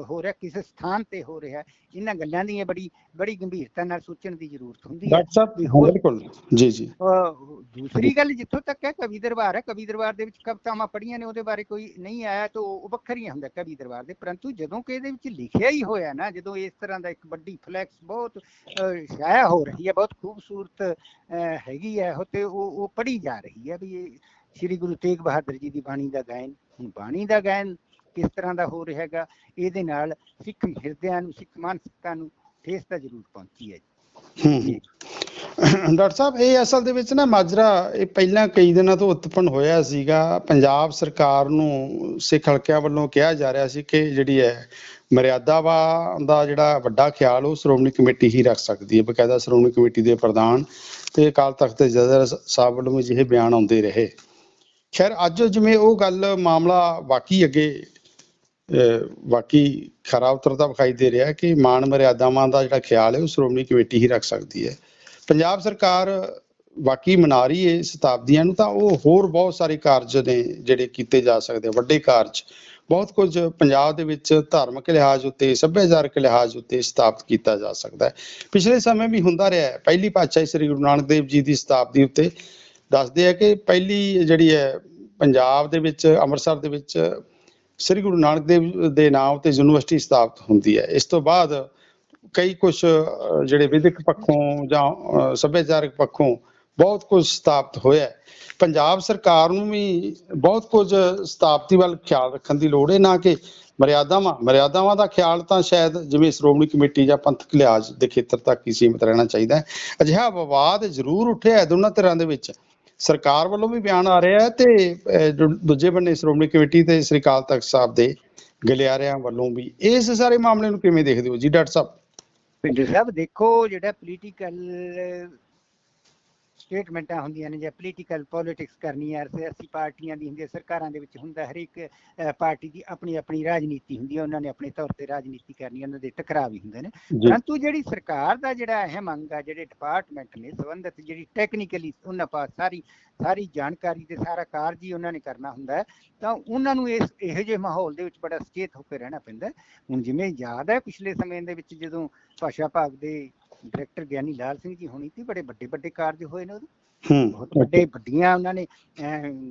ਹੋ ਰਿਹਾ ਕਿਸ ਸਥਾਨ ਤੇ ਹੋ ਰਿਹਾ ਇਹਨਾਂ ਗੱਲਾਂ ਦੀ ਬੜੀ ਬੜੀ ਗੰਭੀਰਤਾ ਨਾਲ ਸੋਚਣ ਦੀ ਜ਼ਰੂਰਤ ਹੁੰਦੀ ਹੈ। ਬਿਲਕੁਲ ਜੀ ਜੀ। ਦੂਸਰੀ ਗੱਲ ਜਿੱਥੋਂ ਤੱਕ ਹੈ ਕਵੀ ਦਰਬਾਰ ਹੈ ਕਵੀ ਦਰਬਾਰ ਦੇ ਵਿੱਚ ਕਵਿਤਾਵਾਂ ਪੜ੍ਹੀਆਂ ਨੇ ਉਹਦੇ ਬਾਰੇ ਕੋਈ ਨਹੀਂ ਆਇਆ ਤਾਂ ਉਹ ਵੱਖਰੀਆਂ ਹੁੰਦਾ ਕਵੀ ਦਰਬਾਰ ਦੇ ਪਰੰਤੂ ਜਦੋਂ ਕਿ ਇਹਦੇ ਵਿੱਚ ਲਿਖਿਆ ਹੀ ਹੋਇਆ ਨਾ ਜਦੋਂ ਇਸ ਤਰ੍ਹਾਂ ਦਾ ਇੱਕ ਵੱਡੀ ਫਲੈਕਸ ਬਹੁਤ ਛਾਇਆ ਹੋ ਰਹੀ ਹੈ ਬਹੁਤ ਖੂਬਸੂਰਤ ਹੈਗੀ ਹੈ ਉਹ ਤੇ ਉਹ ਉਹ ਪੜ੍ਹੀ ਜਾ ਰਹੀ ਹੈ ਵੀ ਇਹ ਸ੍ਰੀ ਗੁਰੂ ਤੇਗ ਬਹਾਦਰ ਜੀ ਦੀ ਬਾਣੀ ਦਾ ਗਾਇਨ ਬਾਣੀ ਦਾ ਗਾਇਨ ਕਿਸ ਤਰ੍ਹਾਂ ਦਾ ਹੋ ਰਿਹਾ ਹੈਗਾ, ਇਹਦੇ ਨਾਲ ਸਿੱਖ ਹਿਰਦਿਆਂ ਨੂੰ, ਸਿੱਖ ਮਾਨਸਿਕਤਾ ਨੂੰ ਠੇਸ ਤਾਂ ਜ਼ਰੂਰ ਪਹੁੰਚੀ ਹੈ ਜੀ। ਡਾਕਟਰ ਸਾਹਿਬ, ਇਹ ਅਸਲ ਦੇ ਵਿੱਚ ਨਾ ਮਾਜਰਾ, ਇਹ ਪਹਿਲਾਂ ਕਈ ਦਿਨਾਂ ਤੋਂ ਉਤਪਨ ਹੋਇਆ ਸੀਗਾ, ਪੰਜਾਬ ਸਰਕਾਰ ਨੂੰ ਸਿੱਖ ਹਲਕਿਆਂ ਵੱਲੋਂ ਕਿਹਾ ਜਾ ਰਿਹਾ ਸੀ ਕਿ ਜਿਹੜੀ ਹੈ, ਮਰਿਆਦਾ ਵਾ ਦਾ ਜਿਹੜਾ ਵੱਡਾ ਖਿਆਲ, ਉਹ ਸ਼੍ਰੋਮਣੀ ਕਮੇਟੀ ਹੀ ਰੱਖ ਸਕਦੀ ਹੈ, ਬਕਾਇਦਾ ਸ਼੍ਰੋਮਣੀ ਕਮੇਟੀ ਦੇ ਪ੍ਰਧਾਨ ਤੇ ਅਕਾਲ ਤਖਤ ਜਦਰ ਸਾਹਿਬ ਵੱਲੋਂ ਜਿਹੇ ਬਿਆਨ ਆਉਂਦੇ ਰਹੇ। ਖੈਰ, ਅੱਜ ਜਿਵੇਂ ਉਹ ਗੱਲ ਮਾਮਲਾ ਵਾਕਈ ਅੱਗੇ, ਅਹ ਬਾਕੀ ਖਰਾ ਉਤਰਦਾ ਵਿਖਾਈ ਦੇ ਰਿਹਾ ਕਿ ਮਾਨ ਮਰਿਆਦਾਵਾਂ ਦਾ ਜਿਹੜਾ ਖਿਆਲ ਹੈ, ਉਹ ਸ਼੍ਰੋਮਣੀ ਕਮੇਟੀ ਹੀ ਰੱਖ ਸਕਦੀ ਹੈ। ਪੰਜਾਬ ਸਰਕਾਰ ਬਾਕੀ ਮਨਾ ਰਹੀ ਹੈ ਸ਼ਤਾਬਦੀਆਂ ਨੂੰ, ਤਾਂ ਉਹ ਹੋਰ ਬਹੁਤ ਸਾਰੇ ਕਾਰਜ ਨੇ ਜਿਹੜੇ ਕੀਤੇ ਜਾ ਸਕਦੇ ਵੱਡੇ ਕਾਰਜ। ਬਹੁਤ ਕੁਝ ਪੰਜਾਬ ਦੇ ਵਿੱਚ ਧਾਰਮਿਕ ਲਿਹਾਜ਼ ਉੱਤੇ, ਸੱਭਿਆਚਾਰਕ ਲਿਹਾਜ਼ ਉੱਤੇ ਸਥਾਪਿਤ ਕੀਤਾ ਜਾ ਸਕਦਾ ਹੈ। ਪਿਛਲੇ ਸਮੇਂ ਵੀ ਹੁੰਦਾ ਰਿਹਾ ਹੈ। ਪਹਿਲੀ ਪਾਤਸ਼ਾਹੀ ਸ੍ਰੀ ਗੁਰੂ ਨਾਨਕ ਦੇਵ ਜੀ ਦੀ ਸਥਾਪਤੀ ਉੱਤੇ ਦੱਸਦੇ ਆ ਕਿ ਪਹਿਲੀ ਜਿਹੜੀ ਹੈ, ਪੰਜਾਬ ਦੇ ਵਿੱਚ, ਅੰਮ੍ਰਿਤਸਰ ਦੇ ਵਿੱਚ ਸ੍ਰੀ ਗੁਰੂ ਨਾਨਕ ਦੇਵ ਦੇ ਨਾਮ ਤੇ ਯੂਨੀਵਰਸਿਟੀ ਸਥਾਪਿਤ ਹੁੰਦੀ ਹੈ। ਇਸ ਤੋਂ ਬਾਅਦ ਕਈ ਕੁਝ ਜਿਹੜੇ ਵਿਦਿਅਕ ਪੱਖੋਂ ਜਾਂ ਸੱਭਿਆਚਾਰਕ ਪੱਖੋਂ ਬਹੁਤ ਕੁਝ ਸਥਾਪਿਤ ਹੋਇਆ ਪੰਜਾਬ ਸਰਕਾਰ ਨੂੰ ਵੀ ਬਹੁਤ ਕੁਝ ਸਥਾਪਤੀ ਵੱਲ ਖਿਆਲ ਰੱਖਣ ਦੀ ਲੋੜ ਹੈ, ਨਾ ਕਿ ਮਰਿਆਦਾਵਾਂ। ਮਰਿਆਦਾਵਾਂ ਦਾ ਖਿਆਲ ਤਾਂ ਸ਼ਾਇਦ ਜਿਵੇਂ ਸ਼੍ਰੋਮਣੀ ਕਮੇਟੀ ਜਾਂ ਪੰਥਕ ਲਿਹਾਜ਼ ਦੇ ਖੇਤਰ ਤੱਕ ਹੀ ਸੀਮਿਤ ਰਹਿਣਾ ਚਾਹੀਦਾ ਹੈ। ਅਜਿਹਾ ਵਿਵਾਦ ਜ਼ਰੂਰ ਉੱਠਿਆ ਹੈ ਦੋਨਾਂ ਧਿਰਾਂ ਦੇ ਵਿੱਚ। ਸਰਕਾਰ ਵੱਲੋਂ ਵੀ ਬਿਆਨ ਆ ਰਿਹਾ ਹੈ ਤੇ ਦੂਜੇ ਬੰਨੇ ਸ਼੍ਰੋਮਣੀ ਕਮੇਟੀ ਤੇ ਸ੍ਰੀ ਅਕਾਲ ਤਖਤ ਸਾਹਿਬ ਦੇ ਗਲਿਆਰਿਆਂ ਵੱਲੋਂ ਵੀ। ਇਸ ਸਾਰੇ ਮਾਮਲੇ ਨੂੰ ਕਿਵੇਂ ਦੇਖਦੇ ਹੋ ਜੀ, ਡਾਕਟਰ ਸਾਹਿਬ? ਪਿੰਡਰ ਸਾਹਿਬ, ਦੇਖੋ ਜਿਹੜਾ ਪੋਲੀਟੀਕਲ ਸਟੇਟਮੈਂਟਾਂ ਹੁੰਦੀਆਂ ਨੇ ਜਾਂ ਪੋਲੀਟੀਕਲ ਪੋਲਿਟਿਕਸ ਕਰਨੀ ਹੈ ਸਿਆਸੀ ਪਾਰਟੀਆਂ ਦੀ ਹੁੰਦੀ ਹੈ ਸਰਕਾਰਾਂ ਦੇ ਵਿੱਚ ਹੁੰਦਾ ਹਰੇਕ ਅਹ, ਪਾਰਟੀ ਦੀ ਆਪਣੀ ਆਪਣੀ ਰਾਜਨੀਤੀ ਹੁੰਦੀ ਹੈ ਉਹਨਾਂ ਨੇ ਆਪਣੇ ਤੌਰ ਤੇ ਰਾਜਨੀਤੀ ਕਰਨੀ ਉਹਨਾਂ ਦੇ ਟਕਰਾਅ ਵੀ ਹੁੰਦੇ ਨੇ ਪਰੰਤੂ ਜਿਹੜੀ ਸਰਕਾਰ ਦਾ ਜਿਹੜਾ ਅਹਿਮ ਅੰਗ ਆ ਜਿਹੜੇ ਡਿਪਾਰਟਮੈਂਟ ਨੇ ਸੰਬੰਧਿਤ ਜਿਹੜੀ ਟੈਕਨੀਕਲੀ ਉਹਨਾਂ ਪਾਸ ਸਾਰੀ ਸਾਰੀ ਜਾਣਕਾਰੀ ਤੇ ਸਾਰਾ ਕਾਰਜ ਹੀ ਉਹਨਾਂ ਨੇ ਕਰਨਾ ਹੁੰਦਾ ਤਾਂ ਉਹਨਾਂ ਨੂੰ ਇਸ ਇਹੋ ਜਿਹੇ ਮਾਹੌਲ ਦੇ ਵਿੱਚ ਬੜਾ ਸੁਚੇਤ ਹੋ ਕੇ ਰਹਿਣਾ ਪੈਂਦਾ। ਹੁਣ ਜਿਵੇਂ ਯਾਦ ਹੈ ਪਿਛਲੇ ਸਮੇਂ ਦੇ ਵਿੱਚ ਜਦੋਂ ਭਾਸ਼ਾ ਭਾਗ ਦੇ ਡਾਇਰੈਕਟਰ ਗਿਆਨੀ ਲਾਲ ਸਿੰਘ ਜੀ ਹੋਣੀ ਸੀ ਬੜੇ ਵੱਡੇ ਵੱਡੇ ਕਾਰਜ ਹੋਏ ਨੇ ਉਹਦੇ। ਹੂੰ। ਬਹੁਤ ਵੱਡੇ ਵੱਡੀਆਂ ਉਹਨਾਂ ਨੇ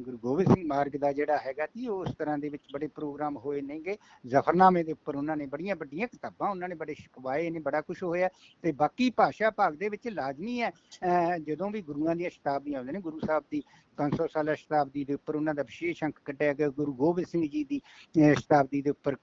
ਗੁਰੂ ਗੋਬਿੰਦ ਸਿੰਘ ਮਾਰਗ ਦਾ ਜਿਹੜਾ ਹੈਗਾ ਸੀ ਉਸ ਤਰ੍ਹਾਂ ਦੇ ਵਿੱਚ ਬੜੇ ਪ੍ਰੋਗਰਾਮ ਹੋਏ ਨੇਗੇ। ਜ਼ਫਰਨਾਮੇ ਦੇ ਉੱਪਰ ਉਹਨਾਂ ਨੇ ਬੜੀਆਂ ਵੱਡੀਆਂ ਕਿਤਾਬਾਂ ਉਹਨਾਂ ਨੇ ਬੜੇ ਛਪਵਾਏ ਨੇ ਬੜਾ ਕੁਝ ਹੋਇਆ। ਤੇ ਬਾਕੀ ਭਾਸ਼ਾ ਭਾਗ ਦੇ ਵਿੱਚ ਲਾਜ਼ਮੀ ਹੈ ਜਦੋਂ ਵੀ ਗੁਰੂਆਂ ਦੀਆਂ ਸ਼ਤਾਬਦੀਆਂ ਆਉਂਦੀਆਂ ਨੇ ਗੁਰੂ ਸਾਹਿਬ ਦੀ 500 ਸਾਲਾ ਸ਼ਤਾਬਦੀ ਦੇ ਉੱਪਰ ਉਹਨਾਂ ਦਾ ਵਿਸ਼ੇਸ਼ ਅੰਕ ਕੱਢਿਆ ਗਿਆ ਗੁਰੂ ਗੋਬਿੰਦ ਸਿੰਘ ਜੀ ਦੀ ਸ਼ਤਾਬਦੀ ਦੇ ਉੱਪਰ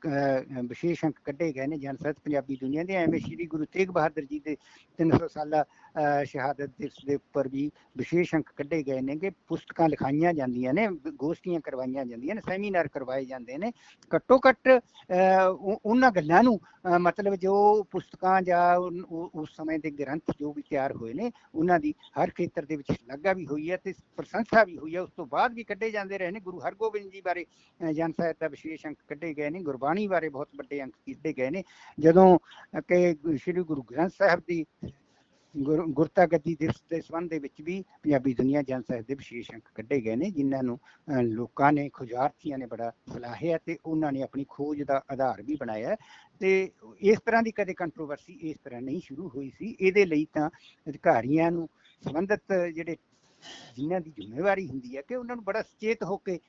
ਵਿਸ਼ੇਸ਼ ਅੰਕ ਕੱਢੇ ਗਏ ਨੇ ਜਨ ਪੰਜਾਬੀ ਦੁਨੀਆ ਦੇ ਐਵੇਂ ਸ਼੍ਰੀ ਗੁਰੂ ਤੇਗ ਬਹਾਦਰ ਜੀ ਦੇ 300 ਸਾਲਾ ਅਹ, ਸ਼ਹਾਦਤ ਦਿਵਸ ਦੇ ਉੱਪਰ ਵੀ ਵਿਸ਼ੇਸ਼ ਅੰਕ ਕੱਢੇ ਗਏ ਨੇ ਕਿ ਪੁਸਤਕਾਂ ਲਿਖਾਈਆਂ ਜਾਂਦੀਆਂ ਨੇ ਗੋਸ਼ਟੀਆਂ ਕਰਵਾਈਆਂ ਜਾਂਦੀਆਂ ਨੇ ਸੈਮੀਨਾਰ ਕਰਵਾਏ ਜਾਂਦੇ ਨੇ ਘੱਟੋ ਘੱਟ ਅਹ, ਉਹਨਾਂ ਗੱਲਾਂ ਨੂੰ ਮਤਲਬ ਜੋ ਪੁਸਤਕਾਂ ਜਾਂ ਉਸ ਸਮੇਂ ਦੇ ਗ੍ਰੰਥ ਜੋ ਵੀ ਤਿਆਰ ਹੋਏ ਨੇ ਉਹਨਾਂ ਦੀ ਹਰ ਖੇਤਰ ਦੇ ਵਿੱਚ ਸ਼ਲਾਘਾ ਵੀ ਹੋਈ ਹੈ ਤੇ ਪ੍ਰਸ਼ੰਸਾ ਵੀ ਹੋਈ ਹੈ ਉਸ ਤੋਂ ਬਾਅਦ ਵੀ ਕੱਢੇ ਜਾਂਦੇ ਰਹੇ ਨੇ। ਗੁਰੂ ਹਰਗੋਬਿੰਦ ਜੀ ਬਾਰੇ ਜਨ ਸਾਹਿਤ ਦਾ ਵਿਸ਼ੇਸ਼ ਅੰਕ ਕੱਢੇ ਗਏ ਨੇ। ਗੁਰਬਾਣੀ ਬਾਰੇ ਬਹੁਤ ਵੱਡੇ ਅੰਕ ਕੀਤੇ ਗਏ ਨੇ। ਜਦੋਂ ਕਿ ਸ੍ਰੀ ਗੁਰੂ ਗ੍ਰੰਥ ਸਾਹਿਬ ਦੀ ਗੁਰਤਾ ਗੱਦੀ ਦਿਵਸ ਦੇ ਸੰਬੰਧ ਦੇ ਵਿੱਚ ਵੀ ਪੰਜਾਬੀ ਦੁਨੀਆ ਜਨ ਸਾਹਿਤ ਦੇ ਵਿਸ਼ੇਸ਼ ਅੰਕ ਕੱਢੇ ਗਏ ਨੇ ਜਿਨ੍ਹਾਂ ਨੂੰ ਅਹ, ਲੋਕਾਂ ਨੇ ਖੋਜਾਰਥੀਆਂ ਨੇ ਬੜਾ ਸਲਾਹਿਆ ਤੇ ਉਹਨਾਂ ਨੇ ਆਪਣੀ ਖੋਜ ਦਾ ਆਧਾਰ ਵੀ ਬਣਾਇਆ ਤੇ ਇਸ ਤਰ੍ਹਾਂ ਦੀ ਕਦੇ ਕੰਟਰੋਵਰਸੀ ਇਸ ਤਰ੍ਹਾਂ ਨਹੀਂ ਸ਼ੁਰੂ ਹੋਈ ਸੀ। ਇਹਦੇ ਲਈ ਤਾਂ ਅਧਿਕਾਰੀਆਂ ਨੂੰ ਸੰਬੰਧਿਤ ਜਿਹੜੇ ਜਿਨ੍ਹਾਂ ਦੀ ਜ਼ਿੰਮੇਵਾਰੀ ਹੁੰਦੀ ਹੈ ਕਿ ਉਹਨਾਂ ਨੂੰ ਬੜਾ ਸੁਚੇਤ ਹੋ ਕੇ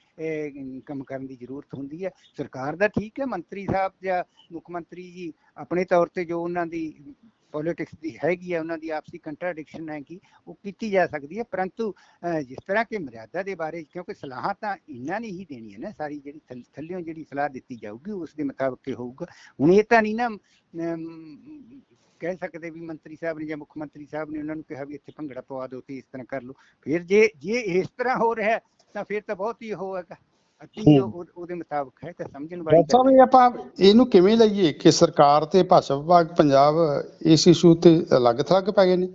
ਕੰਮ ਕਰਨ ਦੀ ਜ਼ਰੂਰਤ ਹੁੰਦੀ ਹੈ। ਸਰਕਾਰ ਦਾ ਠੀਕ ਹੈ ਮੰਤਰੀ ਸਾਹਿਬ ਜਾਂ ਮੁੱਖ ਮੰਤਰੀ ਜੀ ਆਪਣੇ ਤੌਰ ਤੇ ਜੋ ਉਹਨਾਂ ਦੀ ਪੋਲਿਟਿਕਸ ਦੀ ਹੈਗੀ ਹੈ ਉਹਨਾਂ ਦੀ ਆਪਸੀ ਕੰਟਰਡਿਕਸ਼ਨ ਹੈ ਕਿ ਉਹ ਕੀਤੀ ਜਾ ਸਕਦੀ ਹੈ। ਪਰੰਤੂ ਅਹ, ਜਿਸ ਤਰ੍ਹਾਂ ਕਿ ਮਰਿਆਦਾ ਦੇ ਬਾਰੇ ਕਿਉਂਕਿ ਸਲਾਹਾਂ ਤਾਂ ਇਹਨਾਂ ਨੇ ਹੀ ਦੇਣੀ ਹੈ ਨਾ ਸਾਰੀ ਜਿਹੜੀ ਥੱਲ- ਥੱਲਿਓਂ ਜਿਹੜੀ ਸਲਾਹ ਦਿੱਤੀ ਜਾਊਗੀ ਉਸ ਦੇ ਮੁਤਾਬਕ ਹੀ ਹੋਊਗਾ। ਹੁਣ ਇਹ ਤਾਂ ਨਹੀਂ ਨਾ ਅਮ, ਕਹਿ ਸਕਦੇ ਵੀ ਮੰਤਰੀ ਸਾਹਿਬ ਨੇ ਜਾਂ ਮੁੱਖ ਮੰਤਰੀ ਸਾਹਿਬ ਨੇ ਉਹਨਾਂ ਨੂੰ ਕਿਹਾ ਵੀ ਇੱਥੇ ਭੰਗੜਾ ਪਵਾ ਦਿਓ ਤੇ ਇਸ ਤਰ੍ਹਾਂ ਕਰ ਲਓ। ਫਿਰ ਜੇ ਜੇ ਇਸ ਤਰ੍ਹਾਂ ਹੋ ਰਿਹਾ ਤਾਂ ਫਿਰ ਤਾਂ ਬਹੁਤ ਹੀ ਉਹ ਹੈਗਾ। ਅਤੀ ਉਹਦੇ ਮੁਤਾਬਕ ਹੈ ਤਾਂ ਸਮਝਣ ਵਾਲੀ ਡਾਕਟਰ ਸਾਹਿਬ ਆਪਾਂ ਇਹਨੂੰ ਕਿਵੇਂ ਲਈਏ ਕਿ ਸਰਕਾਰ ਤੇ ਭਾਸ਼ਾ ਵਿਭਾਗ ਪੰਜਾਬ ਇਸ ਇਸ਼ੂ ਤੇ ਅਲੱਗ ਥਲੱਗ ਪੈ ਗਏ ਨੇ?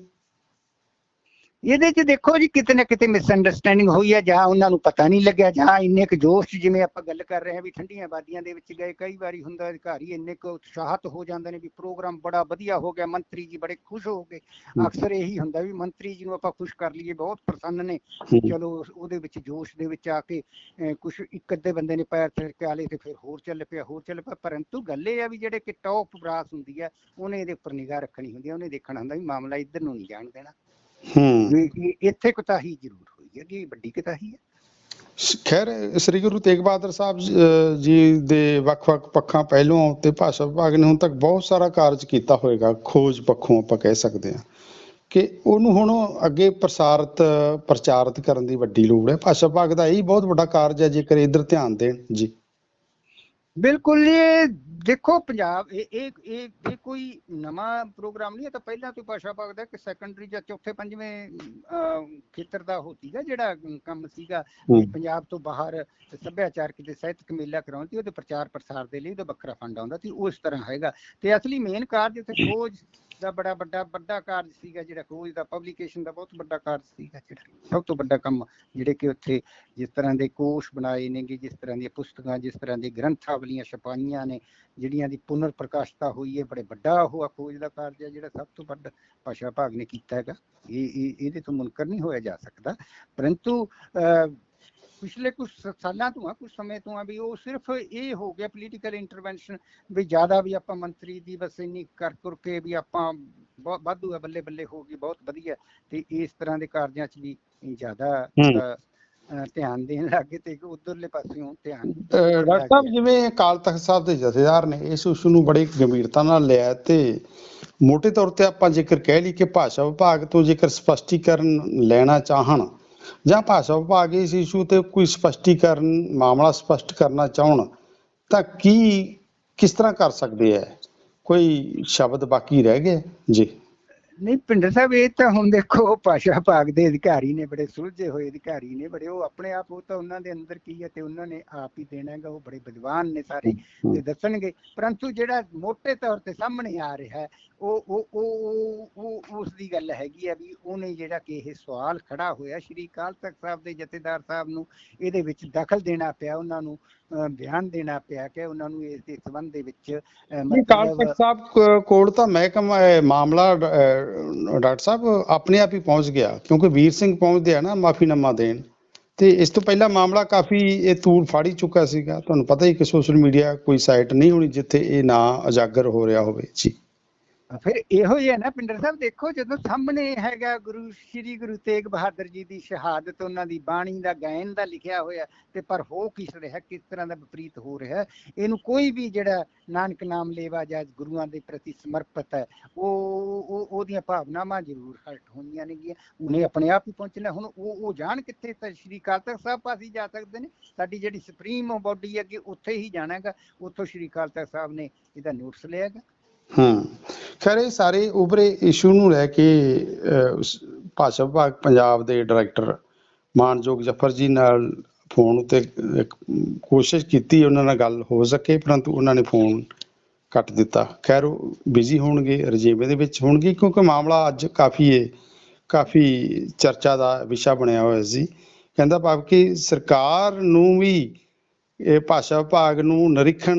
ਇਹਦੇ 'ਚ ਦੇਖੋ ਜੀ ਕਿਤੇ ਨਾ ਕਿਤੇ ਮਿਸਅੰਡਰਸਟੈਂਡਿੰਗ ਹੋਈ ਹੈ ਜਾਂ ਉਹਨਾਂ ਨੂੰ ਪਤਾ ਨਹੀਂ ਲੱਗਿਆ ਜਾਂ ਇੰਨੇ ਕੁ ਜੋਸ਼ ਜਿਵੇਂ ਆਪਾਂ ਗੱਲ ਕਰ ਰਹੇ ਹਾਂ ਵੀ ਠੰਡੀਆਂ ਬਾਦੀਆਂ ਦੇ ਵਿੱਚ ਗਏ ਕਈ ਵਾਰੀ ਹੁੰਦਾ ਅਧਿਕਾਰੀ ਇੰਨੇ ਕੁ ਉਤਸ਼ਾਹਤ ਹੋ ਜਾਂਦੇ ਨੇ ਵੀ ਪ੍ਰੋਗਰਾਮ ਬੜਾ ਵਧੀਆ ਹੋ ਗਿਆ ਮੰਤਰੀ ਜੀ ਬੜੇ ਖੁਸ਼ ਹੋ ਗਏ। ਅਕਸਰ ਇਹੀ ਹੁੰਦਾ ਵੀ ਮੰਤਰੀ ਜੀ ਨੂੰ ਆਪਾਂ ਖੁਸ਼ ਕਰ ਲਈਏ ਬਹੁਤ ਪ੍ਰਸੰਨ ਨੇ। ਚਲੋ ਉਹਦੇ ਵਿੱਚ ਜੋਸ਼ ਦੇ ਵਿੱਚ ਆ ਕੇ ਕੁਝ ਇੱਕ ਅੱਧੇ ਬੰਦੇ ਨੇ ਪੈਰ ਥਿਰਕਾ ਲਏ ਤੇ ਫਿਰ ਹੋਰ ਚੱਲ ਪਿਆ ਹੋਰ ਚੱਲ ਪਿਆ ਪਰੰਤੂ ਗੱਲ ਇਹ ਆ ਵੀ ਜਿਹੜੇ ਕਿ ਟੌਪ ਬਰਾਸ ਹੁੰਦੀ ਹੈ ਉਹਨੇ ਇਹਦੇ ਉੱਪਰ ਨਿਗਾਹ ਰੱਖਣੀ ਹੁੰਦੀ ਹੈ ਉਹਨੇ ਦੇਖਣਾ ਹੁੰਦਾ ਵੀ ਮਾਮਲਾ ਇੱਧਰ ਨੂੰ ਨਹੀਂ ਜਾਣ ਦੇਣਾ ਹੂੰ। ਇੱਥੇ ਕੁਤਾਹੀ ਜ਼ਰੂਰ ਹੋਈ ਹੈ ਇਹ ਵੱਡੀ ਕੁਤਾਹੀ ਹੈ। ਖੈਰ ਸ੍ਰੀ ਗੁਰੂ ਤੇਗ ਬਹਾਦਰ ਸਾਹਿਬ ਜੀ, ਜੀ ਦੇ ਵੱਖ-ਵੱਖ ਪੱਖਾਂ ਪਹਿਲੂਆਂ ਤੇ ਭਾਸ਼ਾ ਵਿਭਾਗ ਨੇ ਹੁਣ ਤੱਕ ਬਹੁਤ ਸਾਰਾ ਕਾਰਜ ਕੀਤਾ ਹੋਵੇਗਾ ਖੋਜ ਪੱਖੋਂ ਆਪਾਂ ਕਹਿ ਸਕਦੇ ਹਾਂ। ਕਿ ਉਹਨੂੰ ਹੁਣ ਅੱਗੇ ਪ੍ਰਸਾਰਿਤ ਪ੍ਰਚਾਰਿਤ ਕਰਨ ਦੀ ਵੱਡੀ ਲੋੜ ਹੈ। ਭਾਸ਼ਾ ਵਿਭਾਗ ਦਾ ਇਹ ਬਹੁਤ ਵੱਡਾ ਕਾਰਜ ਹੈ ਜੇਕਰ ਇਧਰ ਧਿਆਨ ਦੇਣ। ਜੀ। ਬਿਲਕੁਲ ਇਹ ਦੇਖੋ ਪੰਜਾਬ ਇਹ ਇਹ ਇਹ ਕੋਈ ਨਵਾਂ ਪ੍ਰੋਗਰਾਮ ਨਹੀਂ ਹੈ ਤਾਂ ਪਹਿਲਾਂ ਤੋਂ ਭਾਸ਼ਾ ਭਾਗ ਦਾ ਕਿ ਸੈਕੰਡਰੀ ਜਾਂ ਚੌਥੇ ਪੰਜਵੇਂ ਖੇਤਰ ਦਾ ਹੋ ਸੀਗਾ ਜਿਹੜਾ ਕੰਮ ਸੀਗਾ। ਪੰਜਾਬ ਤੋਂ ਬਾਹਰ ਸੱਭਿਆਚਾਰਕ ਤੇ ਸਾਹਿਤਕ ਮੇਲਾ ਕਰਾਉਣ ਤੇ ਉਹਦੇ ਪ੍ਰਚਾਰ ਪ੍ਰਸਾਰ ਦੇ ਲਈ ਉਹਦਾ ਵੱਖਰਾ ਫੰਡ ਆਉਂਦਾ ਸੀ ਉਸ ਤਰ੍ਹਾਂ ਹੈਗਾ ਤੇ ਅਸਲੀ ਮੇਨ ਕਾਰਜ ਇੱਥੇ ਖੋਜ ਦਾ ਬੜਾ ਵੱਡਾ ਵੱਡਾ ਕਾਰਜ ਸੀਗਾ ਜਿਹੜਾ ਖੋਜ ਦਾ ਪਬਲੀਕੇਸ਼ਨ ਦਾ ਬਹੁਤ ਵੱਡਾ ਕਾਰਜ ਸੀਗਾ ਜਿਹੜਾ। ਸਭ ਤੋਂ ਵੱਡਾ ਕੰਮ ਜਿਹੜੇ ਕਿ ਉੱਥੇ ਜਿਸ ਤਰ੍ਹਾਂ ਦੇ ਕੋਸ਼ ਬਣਾਏ ਨੇਗੇ ਜਿਸ ਤਰ੍ਹਾਂ ਦੀਆਂ ਪੁਸਤਕਾਂ ਜਿਸ ਤਰ੍ਹਾਂ ਦੀ ਗ੍ਰੰਥਾਵਲੀਆਂ ਛਪਾਈਆਂ ਨੇ ਜਿਹੜੀਆਂ ਦੀ ਪੁਨਰ ਪ੍ਰਕਾਸ਼ਤਾ ਹੋਈ ਹੈ ਬੜੇ ਵੱਡਾ ਉਹ ਖੋਜ ਦਾ ਕਾਰਜ ਹੈ ਜਿਹੜਾ ਸਭ ਤੋਂ ਵੱਡਾ ਭਾਸ਼ਾ ਭਾਗ ਨੇ ਕੀਤਾ ਹੈਗਾ। ਇਹ ਇਹਦੇ ਤੋਂ ਮੁਨਕਰ ਨਹੀਂ ਹੋਇਆ ਜਾ ਸਕਦਾ। ਪਰੰਤੂ ਅਹ, ਪਿਛਲੇ ਕੁਝ ਸਾਲਾਂ ਤੋਂ ਆ ਕੁਝ ਸਮੇਂ ਤੋਂ ਆ ਵੀ ਉਹ ਸਿਰਫ ਇਹ ਹੋ ਗਿਆ ਪੋਲੀਟੀਕਲ ਇੰਟਰਵੈਂਸ਼ਨ ਵੀ ਜ਼ਿਆਦਾ ਵੀ ਆਪਾਂ ਮੰਤਰੀ ਦੀ ਬਸ ਇੰਨੀ ਕਰ ਕਰ ਕੇ ਵੀ ਆਪਾਂ ਬਹੁਤ ਵਾਧੂ ਆ ਬੱਲੇ ਬੱਲੇ ਹੋ ਗਈ ਬਹੁਤ ਵਧੀਆ ਤੇ ਇਸ ਤਰ੍ਹਾਂ ਦੇ ਕਾਰਜਾਂ 'ਚ ਵੀ ਜ਼ਿਆਦਾ ਹੂੰ। ਧਿਆਨ ਦੇਣ ਲੱਗੇ ਤੇ ਉਧਰਲੇ ਪਾਸਿਓਂ ਧਿਆਨ ਡਾਕਟਰ ਸਾਹਿਬ ਜਿਵੇਂ ਅਕਾਲ ਤਖਤ ਸਾਹਿਬ ਦੇ ਜਥੇਦਾਰ ਨੇ ਇਸ ਇਸ਼ੂ ਨੂੰ ਬੜੀ ਗੰਭੀਰਤਾ ਨਾਲ ਲਿਆ ਤੇ ਮੋٹے ਤੌਰ ਤੇ ਆਪਾਂ ਜੇਕਰ ਕਹਿ ਲਈ ਕਿ ਭਾਸ਼ਾ ਵਿਭਾਗ ਤੋਂ ਜੇਕਰ ਸਪਸ਼ਟੀਕਰਨ ਲੈਣਾ ਚਾਹਣ ਜਾਂ ਭਾਸ਼ਾ ਵਿਭਾਗ ਇਸ ਇਸ਼ੂ ਤੇ ਕੋਈ ਸਪਸ਼ਟੀਕਰਨ, ਮਾਮਲਾ ਸਪਸ਼ਟ ਕਰਨਾ ਚਾਹਣ, ਤਾਂ ਕੀ, ਕਿਸ ਤਰ੍ਹਾਂ ਕਰ ਸਕਦੇ ਹੈ? ਕੋਈ ਸ਼ਬਦ ਬਾਕੀ ਰਹਿ ਗਏ? ਜੀ। ਨਹੀਂ ਪਿੰਡਰ ਸਾਹਿਬ ਇਹ ਤਾਂ ਹੁਣ ਦੇਖੋ ਭਾਸ਼ਾ ਭਾਗ ਦੇ ਅਧਿਕਾਰੀ ਨੇ ਬੜੇ ਸੁਲਝੇ ਹੋਏ ਅਧਿਕਾਰੀ ਨੇ ਬੜੇ ਉਹ ਆਪਣੇ ਆਪ ਉਹ ਤਾਂ ਉਹਨਾਂ ਦੇ ਅੰਦਰ ਕੀ ਹੈ ਤੇ ਉਹਨਾਂ ਨੇ ਆਪ ਹੀ ਦੇਣਾ ਹੈਗਾ ਉਹ ਬੜੇ ਵਿਦਵਾਨ ਨੇ ਸਾਰੇ ਤੇ ਦੱਸਣਗੇ। ਪਰੰਤੂ ਜਿਹੜਾ ਮੋٹے ਤੌਰ ਤੇ ਸਾਹਮਣੇ ਆ ਰਿਹਾ ਹੈ ਉਹ ਉਹ ਉਹ ਉਹ ਉਸ ਦੀ ਗੱਲ ਹੈਗੀ ਆ ਵੀ ਉਹਨੇ ਜਿਹੜਾ ਕਿ ਇਹ ਸਵਾਲ ਖੜਾ ਹੋਇਆ ਸ਼੍ਰੀ ਅਕਾਲ ਤਖਤ ਸਾਹਿਬ ਦੇ ਜਥੇਦਾਰ ਸਾਹਿਬ ਨੂੰ ਇਹਦੇ ਵਿੱਚ ਦਖਲ ਦੇਣਾ ਪਿਆ ਉਹਨਾਂ ਨੂੰ। ਬਿਆਨ ਦੇਣਾ ਪਿਆ ਕਿ ਉਹਨਾਂ ਨੂੰ ਇਸ ਦੇ ਸੰਬੰਧ ਦੇ ਵਿੱਚ ਤਖਤ ਸਾਹਿਬ ਕੋਲ ਤਾਂ ਮਹਿਕਮਾ ਮਾਮਲਾ ਡਾਕਟਰ ਸਾਹਿਬ ਆਪਣੇ ਆਪ ਹੀ ਪਹੁੰਚ ਗਿਆ ਕਿਉਂਕਿ ਵੀਰ ਸਿੰਘ ਪਹੁੰਚਦੇ ਆ ਨਾ ਮਾਫੀਨਾਮਾ ਦੇਣ। ਤੇ ਇਸ ਤੋਂ ਪਹਿਲਾਂ ਮਾਮਲਾ ਕਾਫੀ ਇਹ ਤੂੜ ਫਾੜੀ ਚੁੱਕਾ ਸੀਗਾ। ਤੁਹਾਨੂੰ ਪਤਾ ਹੀ ਕਿ ਸੋਸ਼ਲ ਮੀਡੀਆ ਕੋਈ ਸਾਈਟ ਨਹੀਂ ਹੋਣੀ ਜਿੱਥੇ ਇਹ ਨਾ ਉਜਾਗਰ ਹੋ ਰਿਹਾ ਹੋਵੇ। ਜੀ। ਫਿਰ ਇਹੋ ਹੀ ਹੈ ਨਾ ਪਿੰਡਰ ਸਾਹਿਬ, ਦੇਖੋ ਜਦੋਂ ਸਾਹਮਣੇ ਹੈਗਾ ਗੁਰੂ, ਸ਼੍ਰੀ ਗੁਰੂ ਤੇਗ ਬਹਾਦਰ ਜੀ ਦੀ ਸ਼ਹਾਦਤ, ਉਹਨਾਂ ਦੀ ਬਾਣੀ ਦਾ, ਗਾਇਨ ਦਾ ਲਿਖਿਆ ਹੋਇਆ, ਤੇ ਪਰ ਹੋ ਕਿਸ ਰਿਹਾ ਕਿਸ ਤਰ੍ਹਾਂ ਦਾ ਵਿਪਰੀਤ ਹੋ ਰਿਹਾ ਇਹਨੂੰ ਕੋਈ ਵੀ ਜਿਹੜਾ ਨਾਨਕ ਨਾਮ ਲੇਵਾ ਜਾਂ ਗੁਰੂਆਂ ਦੇ ਪ੍ਰਤੀ ਸਮਰਪਿਤ ਹੈ, ਉਹ ਉਹਦੀਆਂ ਭਾਵਨਾਵਾਂ ਜ਼ਰੂਰ ਹਰਟ ਹੋਣੀਆਂ ਨੇਗੀਆਂ, ਉਹਨੇ ਆਪਣੇ ਆਪ ਹੀ ਪਹੁੰਚਣਾ, ਹੁਣ ਉਹ ਉਹ ਜਾਣ ਕਿੱਥੇ, ਤਾਂ ਸ਼੍ਰੀ ਅਕਾਲ ਤਖਤ ਸਾਹਿਬ ਪਾਸੇ ਜਾ ਸਕਦੇ ਨੇ, ਸਾਡੀ ਜਿਹੜੀ ਸੁਪਰੀਮ ਬਾਡੀ ਹੈ ਕਿ ਉੱਥੇ ਹੀ ਜਾਣਾ ਹੈਗਾ, ਉੱਥੋਂ ਸ਼੍ਰੀ ਅਕਾਲ ਤਖਤ ਸਾਹਿਬ ਨੇ ਇਹਦਾ ਨੋਟਿਸ ਲਿਆ ਹੈਗਾ। ਹੂੰ। ਖੈਰ, ਇਹ ਸਾਰੇ ਉਭਰੇ ਇਸ਼ੂ ਨੂੰ ਲੈ ਕੇ ਭਾਸ਼ਾ ਵਿਭਾਗ ਪੰਜਾਬ ਦੇ ਡਾਇਰੈਕਟਰ ਮਾਨਯੋਗ ਜਫਰ ਜੀ ਨਾਲ ਫੋਨ ਉਤੇ ਕੋਸ਼ਿਸ਼ ਕੀਤੀ, ਉਹਨਾਂ ਨਾਲ ਗੱਲ ਹੋ ਸਕੇ, ਪਰੰਤੂ ਉਹਨਾਂ ਨੇ ਫੋਨ ਕੱਟ ਦਿੱਤਾ। ਖੈਰ, ਉਹ ਬਿਜ਼ੀ ਹੋਣਗੇ, ਰਜੇਵੇਂ ਦੇ ਵਿੱਚ ਹੋਣਗੇ, ਕਿਉਂਕਿ ਮਾਮਲਾ ਅੱਜ ਕਾਫੀ ਹੈ ਕਾਫੀ ਚਰਚਾ ਦਾ ਵਿਸ਼ਾ ਬਣਿਆ ਹੋਇਆ ਸੀ। ਕਹਿੰਦਾ ਭਾਵ ਕਿ ਸਰਕਾਰ ਨੂੰ ਵੀ ਇਹ ਭਾਸ਼ਾ ਵਿਭਾਗ ਨੂੰ ਨਿਰੀਖਣ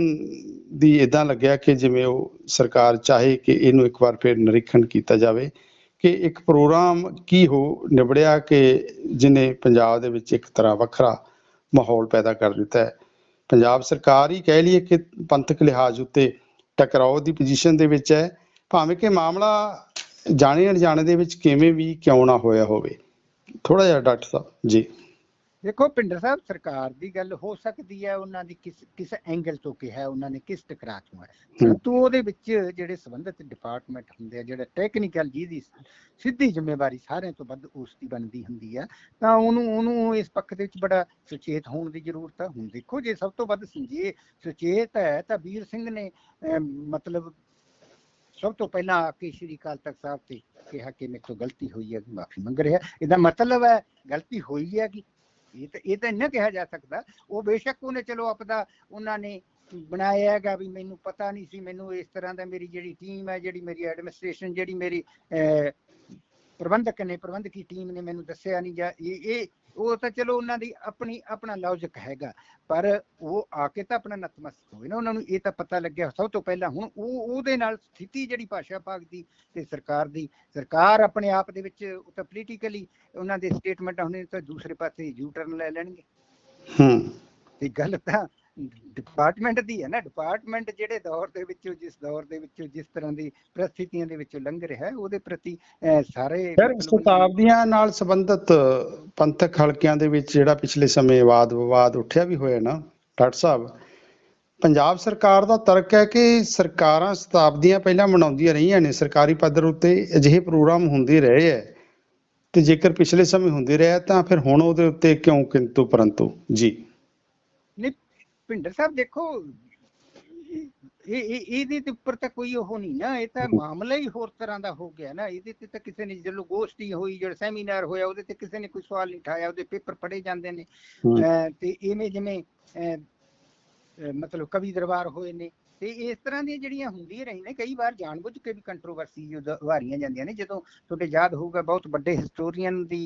ਦੀ ਇਦਾਂ ਲੱਗਿਆ ਕਿ ਜਿਵੇਂ ਉਹ ਸਰਕਾਰ ਚਾਹੇ ਕਿ ਇਹਨੂੰ ਇੱਕ ਵਾਰ ਫਿਰ ਨਿਰੀਖਣ ਕੀਤਾ ਜਾਵੇ ਕਿ ਇੱਕ ਪ੍ਰੋਗਰਾਮ ਕੀ ਹੋ, ਨਿਬੜਿਆ ਕਿ ਜਿਨੇ ਪੰਜਾਬ ਦੇ ਵਿੱਚ ਇੱਕ ਤਰ੍ਹਾਂ ਵੱਖਰਾ ਮਾਹੌਲ ਪੈਦਾ ਕਰ ਦਿੱਤਾ ਹੈ। ਪੰਜਾਬ ਸਰਕਾਰ ਹੀ ਕਹਿ ਲਈਏ ਕਿ ਪੰਥਕ ਲਿਹਾਜ਼ ਉੱਤੇ ਟਕਰਾਓ ਦੀ ਪੋਜੀਸ਼ਨ ਦੇ ਵਿੱਚ ਹੈ। ਭਾਵੇਂ ਕਿ ਮਾਮਲਾ ਜਾਣੇ ਅਣਜਾਣੇ ਦੇ ਵਿੱਚ ਕਿਵੇਂ ਵੀ ਕਿਉਂ ਨਾ ਹੋਇਆ ਹੋਵੇ। ਥੋੜਾ ਜਿਹਾ ਡਾਕਟਰ ਸਾਹਿਬ, ਜੀ। ਦੇਖੋ ਪਿੰਡਰ ਸਾਹਿਬ ਸਰਕਾਰ ਦੀ ਗੱਲ ਹੋ ਸਕਦੀ ਹੈ ਉਹਨਾਂ ਦੀ ਕਿਸ ਕਿਸ ਐਂਗਲ ਤੋਂ ਕਿਹਾ ਉਹਨਾਂ ਨੇ ਕਿਸ ਟਕਰਾ ਤੋਂ ਹੈ। ਪਰੰਤੂ ਉਹਦੇ ਵਿੱਚ ਜਿਹੜੇ ਸੰਬੰਧਿਤ ਡਿਪਾਰਟਮੈਂਟ ਹੁੰਦੇ ਆ ਜਿਹੜਾ ਟੈਕਨੀਕਲ ਜਿਹਦੀ ਸਿੱਧੀ ਜ਼ਿੰਮੇਵਾਰੀ ਸਾਰਿਆਂ ਤੋਂ ਵੱਧ ਉਸ ਦੀ ਬਣਦੀ ਹੁੰਦੀ ਆ ਤਾਂ ਉਹਨੂੰ ਉਹਨੂੰ ਇਸ ਪੱਖ ਦੇ ਵਿੱਚ ਬੜਾ ਸੁਚੇਤ ਹੋਣ ਦੀ ਜ਼ਰੂਰਤ ਹੈ ਹੁਣ ਦੇਖੋ ਜੇ ਸਭ ਤੋਂ ਵੱਧ ਸੰਜੇ ਸੁਚੇਤ ਹੈ ਤਾਂ ਵੀਰ ਸਿੰਘ ਨੇ ਮਤਲਬ ਸਭ ਤੋਂ ਪਹਿਲਾਂ ਆ ਕੇ ਸ਼੍ਰੀ ਅਕਾਲ ਤਖਤ ਸਾਹਿਬ ਤੇ ਕਿਹਾ ਕਿ ਮੇਰੇ ਤੋਂ ਗਲਤੀ ਹੋਈ ਹੈ ਮਾਫੀ ਮੰਗ ਰਿਹਾ। ਇਹਦਾ ਮਤਲਬ ਹੈ ਗਲਤੀ ਹੋਈ ਹੈ ਕਿ ਇਹ ਤਾਂ ਇਹ ਤਾਂ ਨਹੀਂ ਕਿਹਾ ਜਾ ਸਕਦਾ ਉਹ ਬੇਸ਼ੱਕ ਉਹਨੇ ਚਲੋ ਆਪਦਾ ਉਹਨਾਂ ਨੇ ਬਣਾਇਆ ਹੈਗਾ ਵੀ ਮੈਨੂੰ ਪਤਾ ਨਹੀਂ ਸੀ ਮੈਨੂੰ ਇਸ ਤਰ੍ਹਾਂ ਦਾ ਮੇਰੀ ਜਿਹੜੀ ਟੀਮ ਹੈ ਜਿਹੜੀ ਮੇਰੀ ਐਡਮਿਨਿਸਟ੍ਰੇਸ਼ਨ ਜਿਹੜੀ ਮੇਰੀ ਅਹ, ਪ੍ਰਬੰਧਕ ਨੇ ਪ੍ਰਬੰਧਕੀ ਟੀਮ ਨੇ ਮੈਨੂੰ ਦੱਸਿਆ ਨਹੀਂ ਜਾਂ ਇਹ ਇਹ ਉਹ ਤਾਂ ਚਲੋ ਉਹਨਾਂ ਦੀ ਆਪਣੀ ਆਪਣਾ ਲੌਜਿਕ ਹੈਗਾ। ਪਰ ਉਹ ਆ ਕੇ ਤਾਂ ਆਪਣਾ ਨਤਮਸਤਕ ਹੋਏ ਨਾ ਉਹਨਾਂ ਨੂੰ ਇਹ ਤਾਂ ਪਤਾ ਲੱਗਿਆ ਸਭ ਤੋਂ ਪਹਿਲਾਂ। ਹੁਣ ਉਹ ਉਹਦੇ ਨਾਲ ਸਥਿਤੀ ਜਿਹੜੀ ਭਾਸ਼ਾ ਭਾਗ ਦੀ ਤੇ ਸਰਕਾਰ ਦੀ ਸਰਕਾਰ ਆਪਣੇ ਆਪ ਦੇ ਵਿੱਚ ਉਹ ਤਾਂ ਪੋਲੀਟੀਕਲੀ ਉਹਨਾਂ ਦੇ ਸਟੇਟਮੈਂਟ ਹੋਣੇ ਤਾਂ ਦੂਸਰੇ ਪਾਸੇ ਯੂ ਟਰਨ ਲੈ ਲੈਣਗੇ। ਹੂੰ। ਤੇ ਗੱਲ ਤਾਂ ਡਿਪਾਰਟਮੈਂਟ ਦੀ ਹੈ ਨਾ ਡਿਪਾਰਟਮੈਂਟ ਜਿਹੜੇ ਦੌਰ ਦੇ ਵਿੱਚੋਂ ਜਿਸ ਦੌਰ ਦੇ ਵਿੱਚੋਂ ਜਿਸ ਤਰ੍ਹਾਂ ਦੀ ਪ੍ਰਸਥਿਤੀਆਂ ਦੇ ਵਿੱਚੋਂ ਲੰਘ ਰਿਹਾ ਹੈ ਉਹਦੇ ਪ੍ਰਤੀ ਸਾਰੇ ਸ਼ਤਾਬਦੀਆਂ ਨਾਲ ਸੰਬੰਧਿਤ ਪੰਥਕ ਹਲਕਿਆਂ ਦੇ ਵਿੱਚ ਜਿਹੜਾ ਪਿਛਲੇ ਸਮੇਂ ਵਾਦ ਵਿਵਾਦ ਉੱਠਿਆ ਵੀ ਹੋਇਆ ਨਾ ਡਾਕਟਰ ਸਾਹਿਬ ਪੰਜਾਬ ਸਰਕਾਰ ਦਾ ਤਰਕ ਹੈ ਕਿ ਸਰਕਾਰਾਂ ਸ਼ਤਾਬਦੀਆਂ ਪਹਿਲਾਂ ਮਨਾਉਂਦੀਆਂ ਰਹੀਆਂ ਨੇ ਸਰਕਾਰੀ ਪੱਧਰ ਉੱਤੇ ਅਜਿਹੇ ਪ੍ਰੋਗਰਾਮ ਹੁੰਦੇ ਰਹੇ ਹੈ ਤੇ ਜੇਕਰ ਪਿਛਲੇ ਸਮੇਂ ਹੁੰਦੇ ਰਿਹਾ ਤਾਂ ਫਿਰ ਹੁਣ ਉਹਦੇ ਉੱਤੇ ਕਿਉਂ ਕਿੰਤੂ ਪਰੰਤੂ? ਜੀ। ਭਿੰਡਰ ਸਾਹਿਬ ਦੇਖੋ ਇਹ ਇਹ ਇਹਦੇ ਤੇ ਉੱਪਰ ਤਾਂ ਕੋਈ ਉਹ ਨਹੀਂ ਨਾ ਇਹ ਤਾਂ ਮਾਮਲਾ ਹੀ ਹੋਰ ਤਰ੍ਹਾਂ ਦਾ ਹੋ ਗਿਆ ਨਾ ਇਹਦੇ ਤੇ ਤਾਂ ਕਿਸੇ ਨੇ ਜਦੋਂ ਗੋਸ਼ਟੀ ਹੋਈ ਜਿਹੜਾ ਸੈਮੀਨਾਰ ਹੋਇਆ ਉਹਦੇ ਤੇ ਕਿਸੇ ਨੇ ਕੋਈ ਸਵਾਲ ਨਹੀਂ ਉਠਾਇਆ ਉਹਦੇ ਪੇਪਰ ਪੜ੍ਹੇ ਜਾਂਦੇ ਨੇ। ਤੇ ਇਵੇਂ ਜਿਵੇਂ ਮਤਲਬ ਕਵੀ ਦਰਬਾਰ ਹੋਏ ਨੇ ਤੇ ਇਸ ਤਰ੍ਹਾਂ ਦੀਆਂ ਜਿਹੜੀਆਂ ਹੁੰਦੀਆਂ ਰਹੀਆਂ ਨੇ ਕਈ ਵਾਰ ਜਾਣਬੁੱਝ ਕੇ ਵੀ ਕੰਟਰੋਵਰਸੀ ਉਭਾਰੀਆਂ ਜਾਂਦੀਆਂ ਨੇ ਜਦੋਂ ਤੁਹਾਡੇ ਯਾਦ ਹੋਊਗਾ ਬਹੁਤ ਵੱਡੇ ਹਿਸਟੋਰੀਅਨ ਦੀ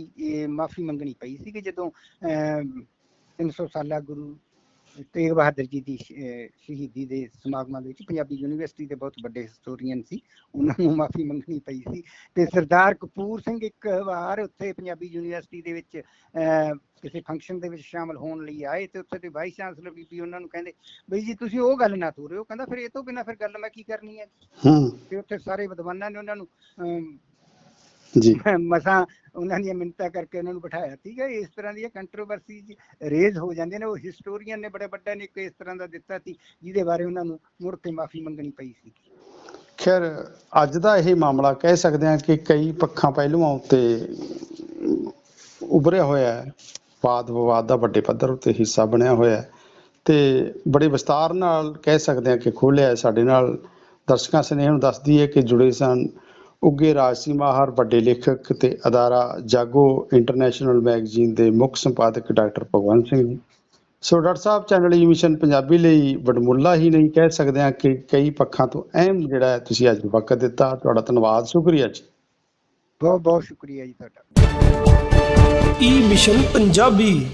ਮਾਫੀ ਮੰਗਣੀ ਪਈ ਸੀ ਕਿ ਜਦੋਂ ਅਹ, 300 ਸਾਲਾ ਗੁਰੂ ਤੇਗ ਬਹਾਦਰ ਜੀ ਦੀ ਸ਼ਹੀਦੀ ਦੇ ਸਮਾਗਮਾਂ ਦੇ ਵਿੱਚ ਪੰਜਾਬੀ ਯੂਨੀਵਰਸਿਟੀ ਦੇ ਬਹੁਤ ਵੱਡੇ ਹਿਸਟੋਰੀਅਨ ਸੀ। ਉਹਨਾਂ ਨੂੰ ਮਾਫੀ ਮੰਗਣੀ ਪਈ ਸੀ। ਤੇ ਸਰਦਾਰ ਕਪੂਰ ਸਿੰਘ ਇੱਕ ਵਾਰ ਉੱਥੇ ਪੰਜਾਬੀ ਯੂਨੀਵਰਸਿਟੀ ਦੇ ਵਿੱਚ ਕਿਸੇ ਫੰਕਸ਼ਨ ਦੇ ਵਿੱਚ ਸ਼ਾਮਲ ਹੋਣ ਲਈ ਆਏ ਤੇ ਉੱਥੇ ਦੇ ਵਾਈਸ ਚਾਂਸਲਰ ਬੀਬੀ ਉਹਨਾਂ ਨੂੰ ਕਹਿੰਦੇ ਬਈ ਜੀ ਤੁਸੀਂ ਉਹ ਗੱਲ ਨਾ ਤੋਰਿਓ। ਕਹਿੰਦਾ ਫਿਰ ਇਹ ਤੋਂ ਬਿਨਾ ਫਿਰ ਗੱਲ ਮੈਂ ਕੀ ਕਰਨੀ ਹੈ? ਹੂੰ। ਤੇ ਉੱਥੇ ਸਾਰੇ ਵਿਦਵਾਨਾਂ ਨੇ ਉਹਨਾਂ ਨੂੰ ਜੀ। ਮਸਾਂ ਉਹਨਾਂ ਦੀਆਂ ਮਿੰਨਤਾਂ ਕਰਕੇ ਉਹਨਾਂ ਨੂੰ ਬਿਠਾਇਆ। ਠੀਕ ਹੈ ਇਸ ਤਰ੍ਹਾਂ ਦੀਆਂ ਕੰਟਰੋਵਰਸੀ ਰੇਜ਼ ਹੋ ਜਾਂਦੀਆਂ ਨੇ। ਉਹ ਹਿਸਟੋਰੀਅਨ ਨੇ ਬੜੇ ਵੱਡਾ ਨੇ ਇਸ ਤਰ੍ਹਾਂ ਦਾ ਦਿੱਤਾ ਸੀ ਜਿਹਦੇ ਬਾਰੇ ਉਹਨਾਂ ਨੂੰ ਮੁੜ ਕੇ ਮਾਫੀ ਮੰਗਣੀ ਪਈ ਸੀ। ਖੈਰ ਅੱਜ ਦਾ ਇਹ ਮਾਮਲਾ ਕਹਿ ਸਕਦੇ ਹਾਂ ਕਿ ਕਈ ਪੱਖਾਂ ਪਹਿਲੂਆਂ ਉੱਤੇ ਉਭਰਿਆ ਹੋਇਆ ਹੈ। ਵਾਦ ਵਿਵਾਦ ਦਾ ਵੱਡੇ ਪੱਧਰ ਉੱਤੇ ਹਿੱਸਾ ਬਣਿਆ ਹੋਇਆ ਹੈ। ਤੇ ਬੜੇ ਵਿਸਤਾਰ ਨਾਲ ਕਹਿ ਸਕਦੇ ਹਾਂ ਕਿ ਖੋਲਿਆ ਸਾਡੇ ਨਾਲ। ਦਰਸ਼ਕਾਂ ਸਨੇਹ ਨੂੰ ਦੱਸਦੀ ਹੈ ਕਿ ਜੁੜੇ ਸਨ ਉੱਗੇ ਰਾਜਸੀ ਮਾਹਰ ਵੱਡੇ ਲੇਖਕ ਤੇ ਅਦਾਰਾ ਜਾਗੋ ਇੰਟਰਨੈਸ਼ਨਲ ਮੈਗਜ਼ੀਨ ਦੇ ਮੁੱਖ ਸੰਪਾਦਕ doctor Bhagwant Singh ji. So doctor ਸਾਹਿਬ ਚੈਨਲ ਈ ਮਿਸ਼ਨ ਪੰਜਾਬੀ ਲਈ ਵਡਮੁੱਲਾ ਹੀ ਨਹੀਂ ਕਹਿ ਸਕਦੇ ਹਾਂ ਕਿ ਕਈ ਪੱਖਾਂ ਤੋਂ ਅਹਿਮ ਜਿਹੜਾ ਹੈ ਤੁਸੀਂ ਅੱਜ ਵਕਤ ਦਿੱਤਾ। ਤੁਹਾਡਾ ਧੰਨਵਾਦ ਸ਼ੁਕਰੀਆ ਜੀ। ਬਹੁਤ ਬਹੁਤ ਸ਼ੁਕਰੀਆ ਜੀ ਤੁਹਾਡਾ। ਈ ਮਿਸ਼ਨ ਪੰਜਾਬੀ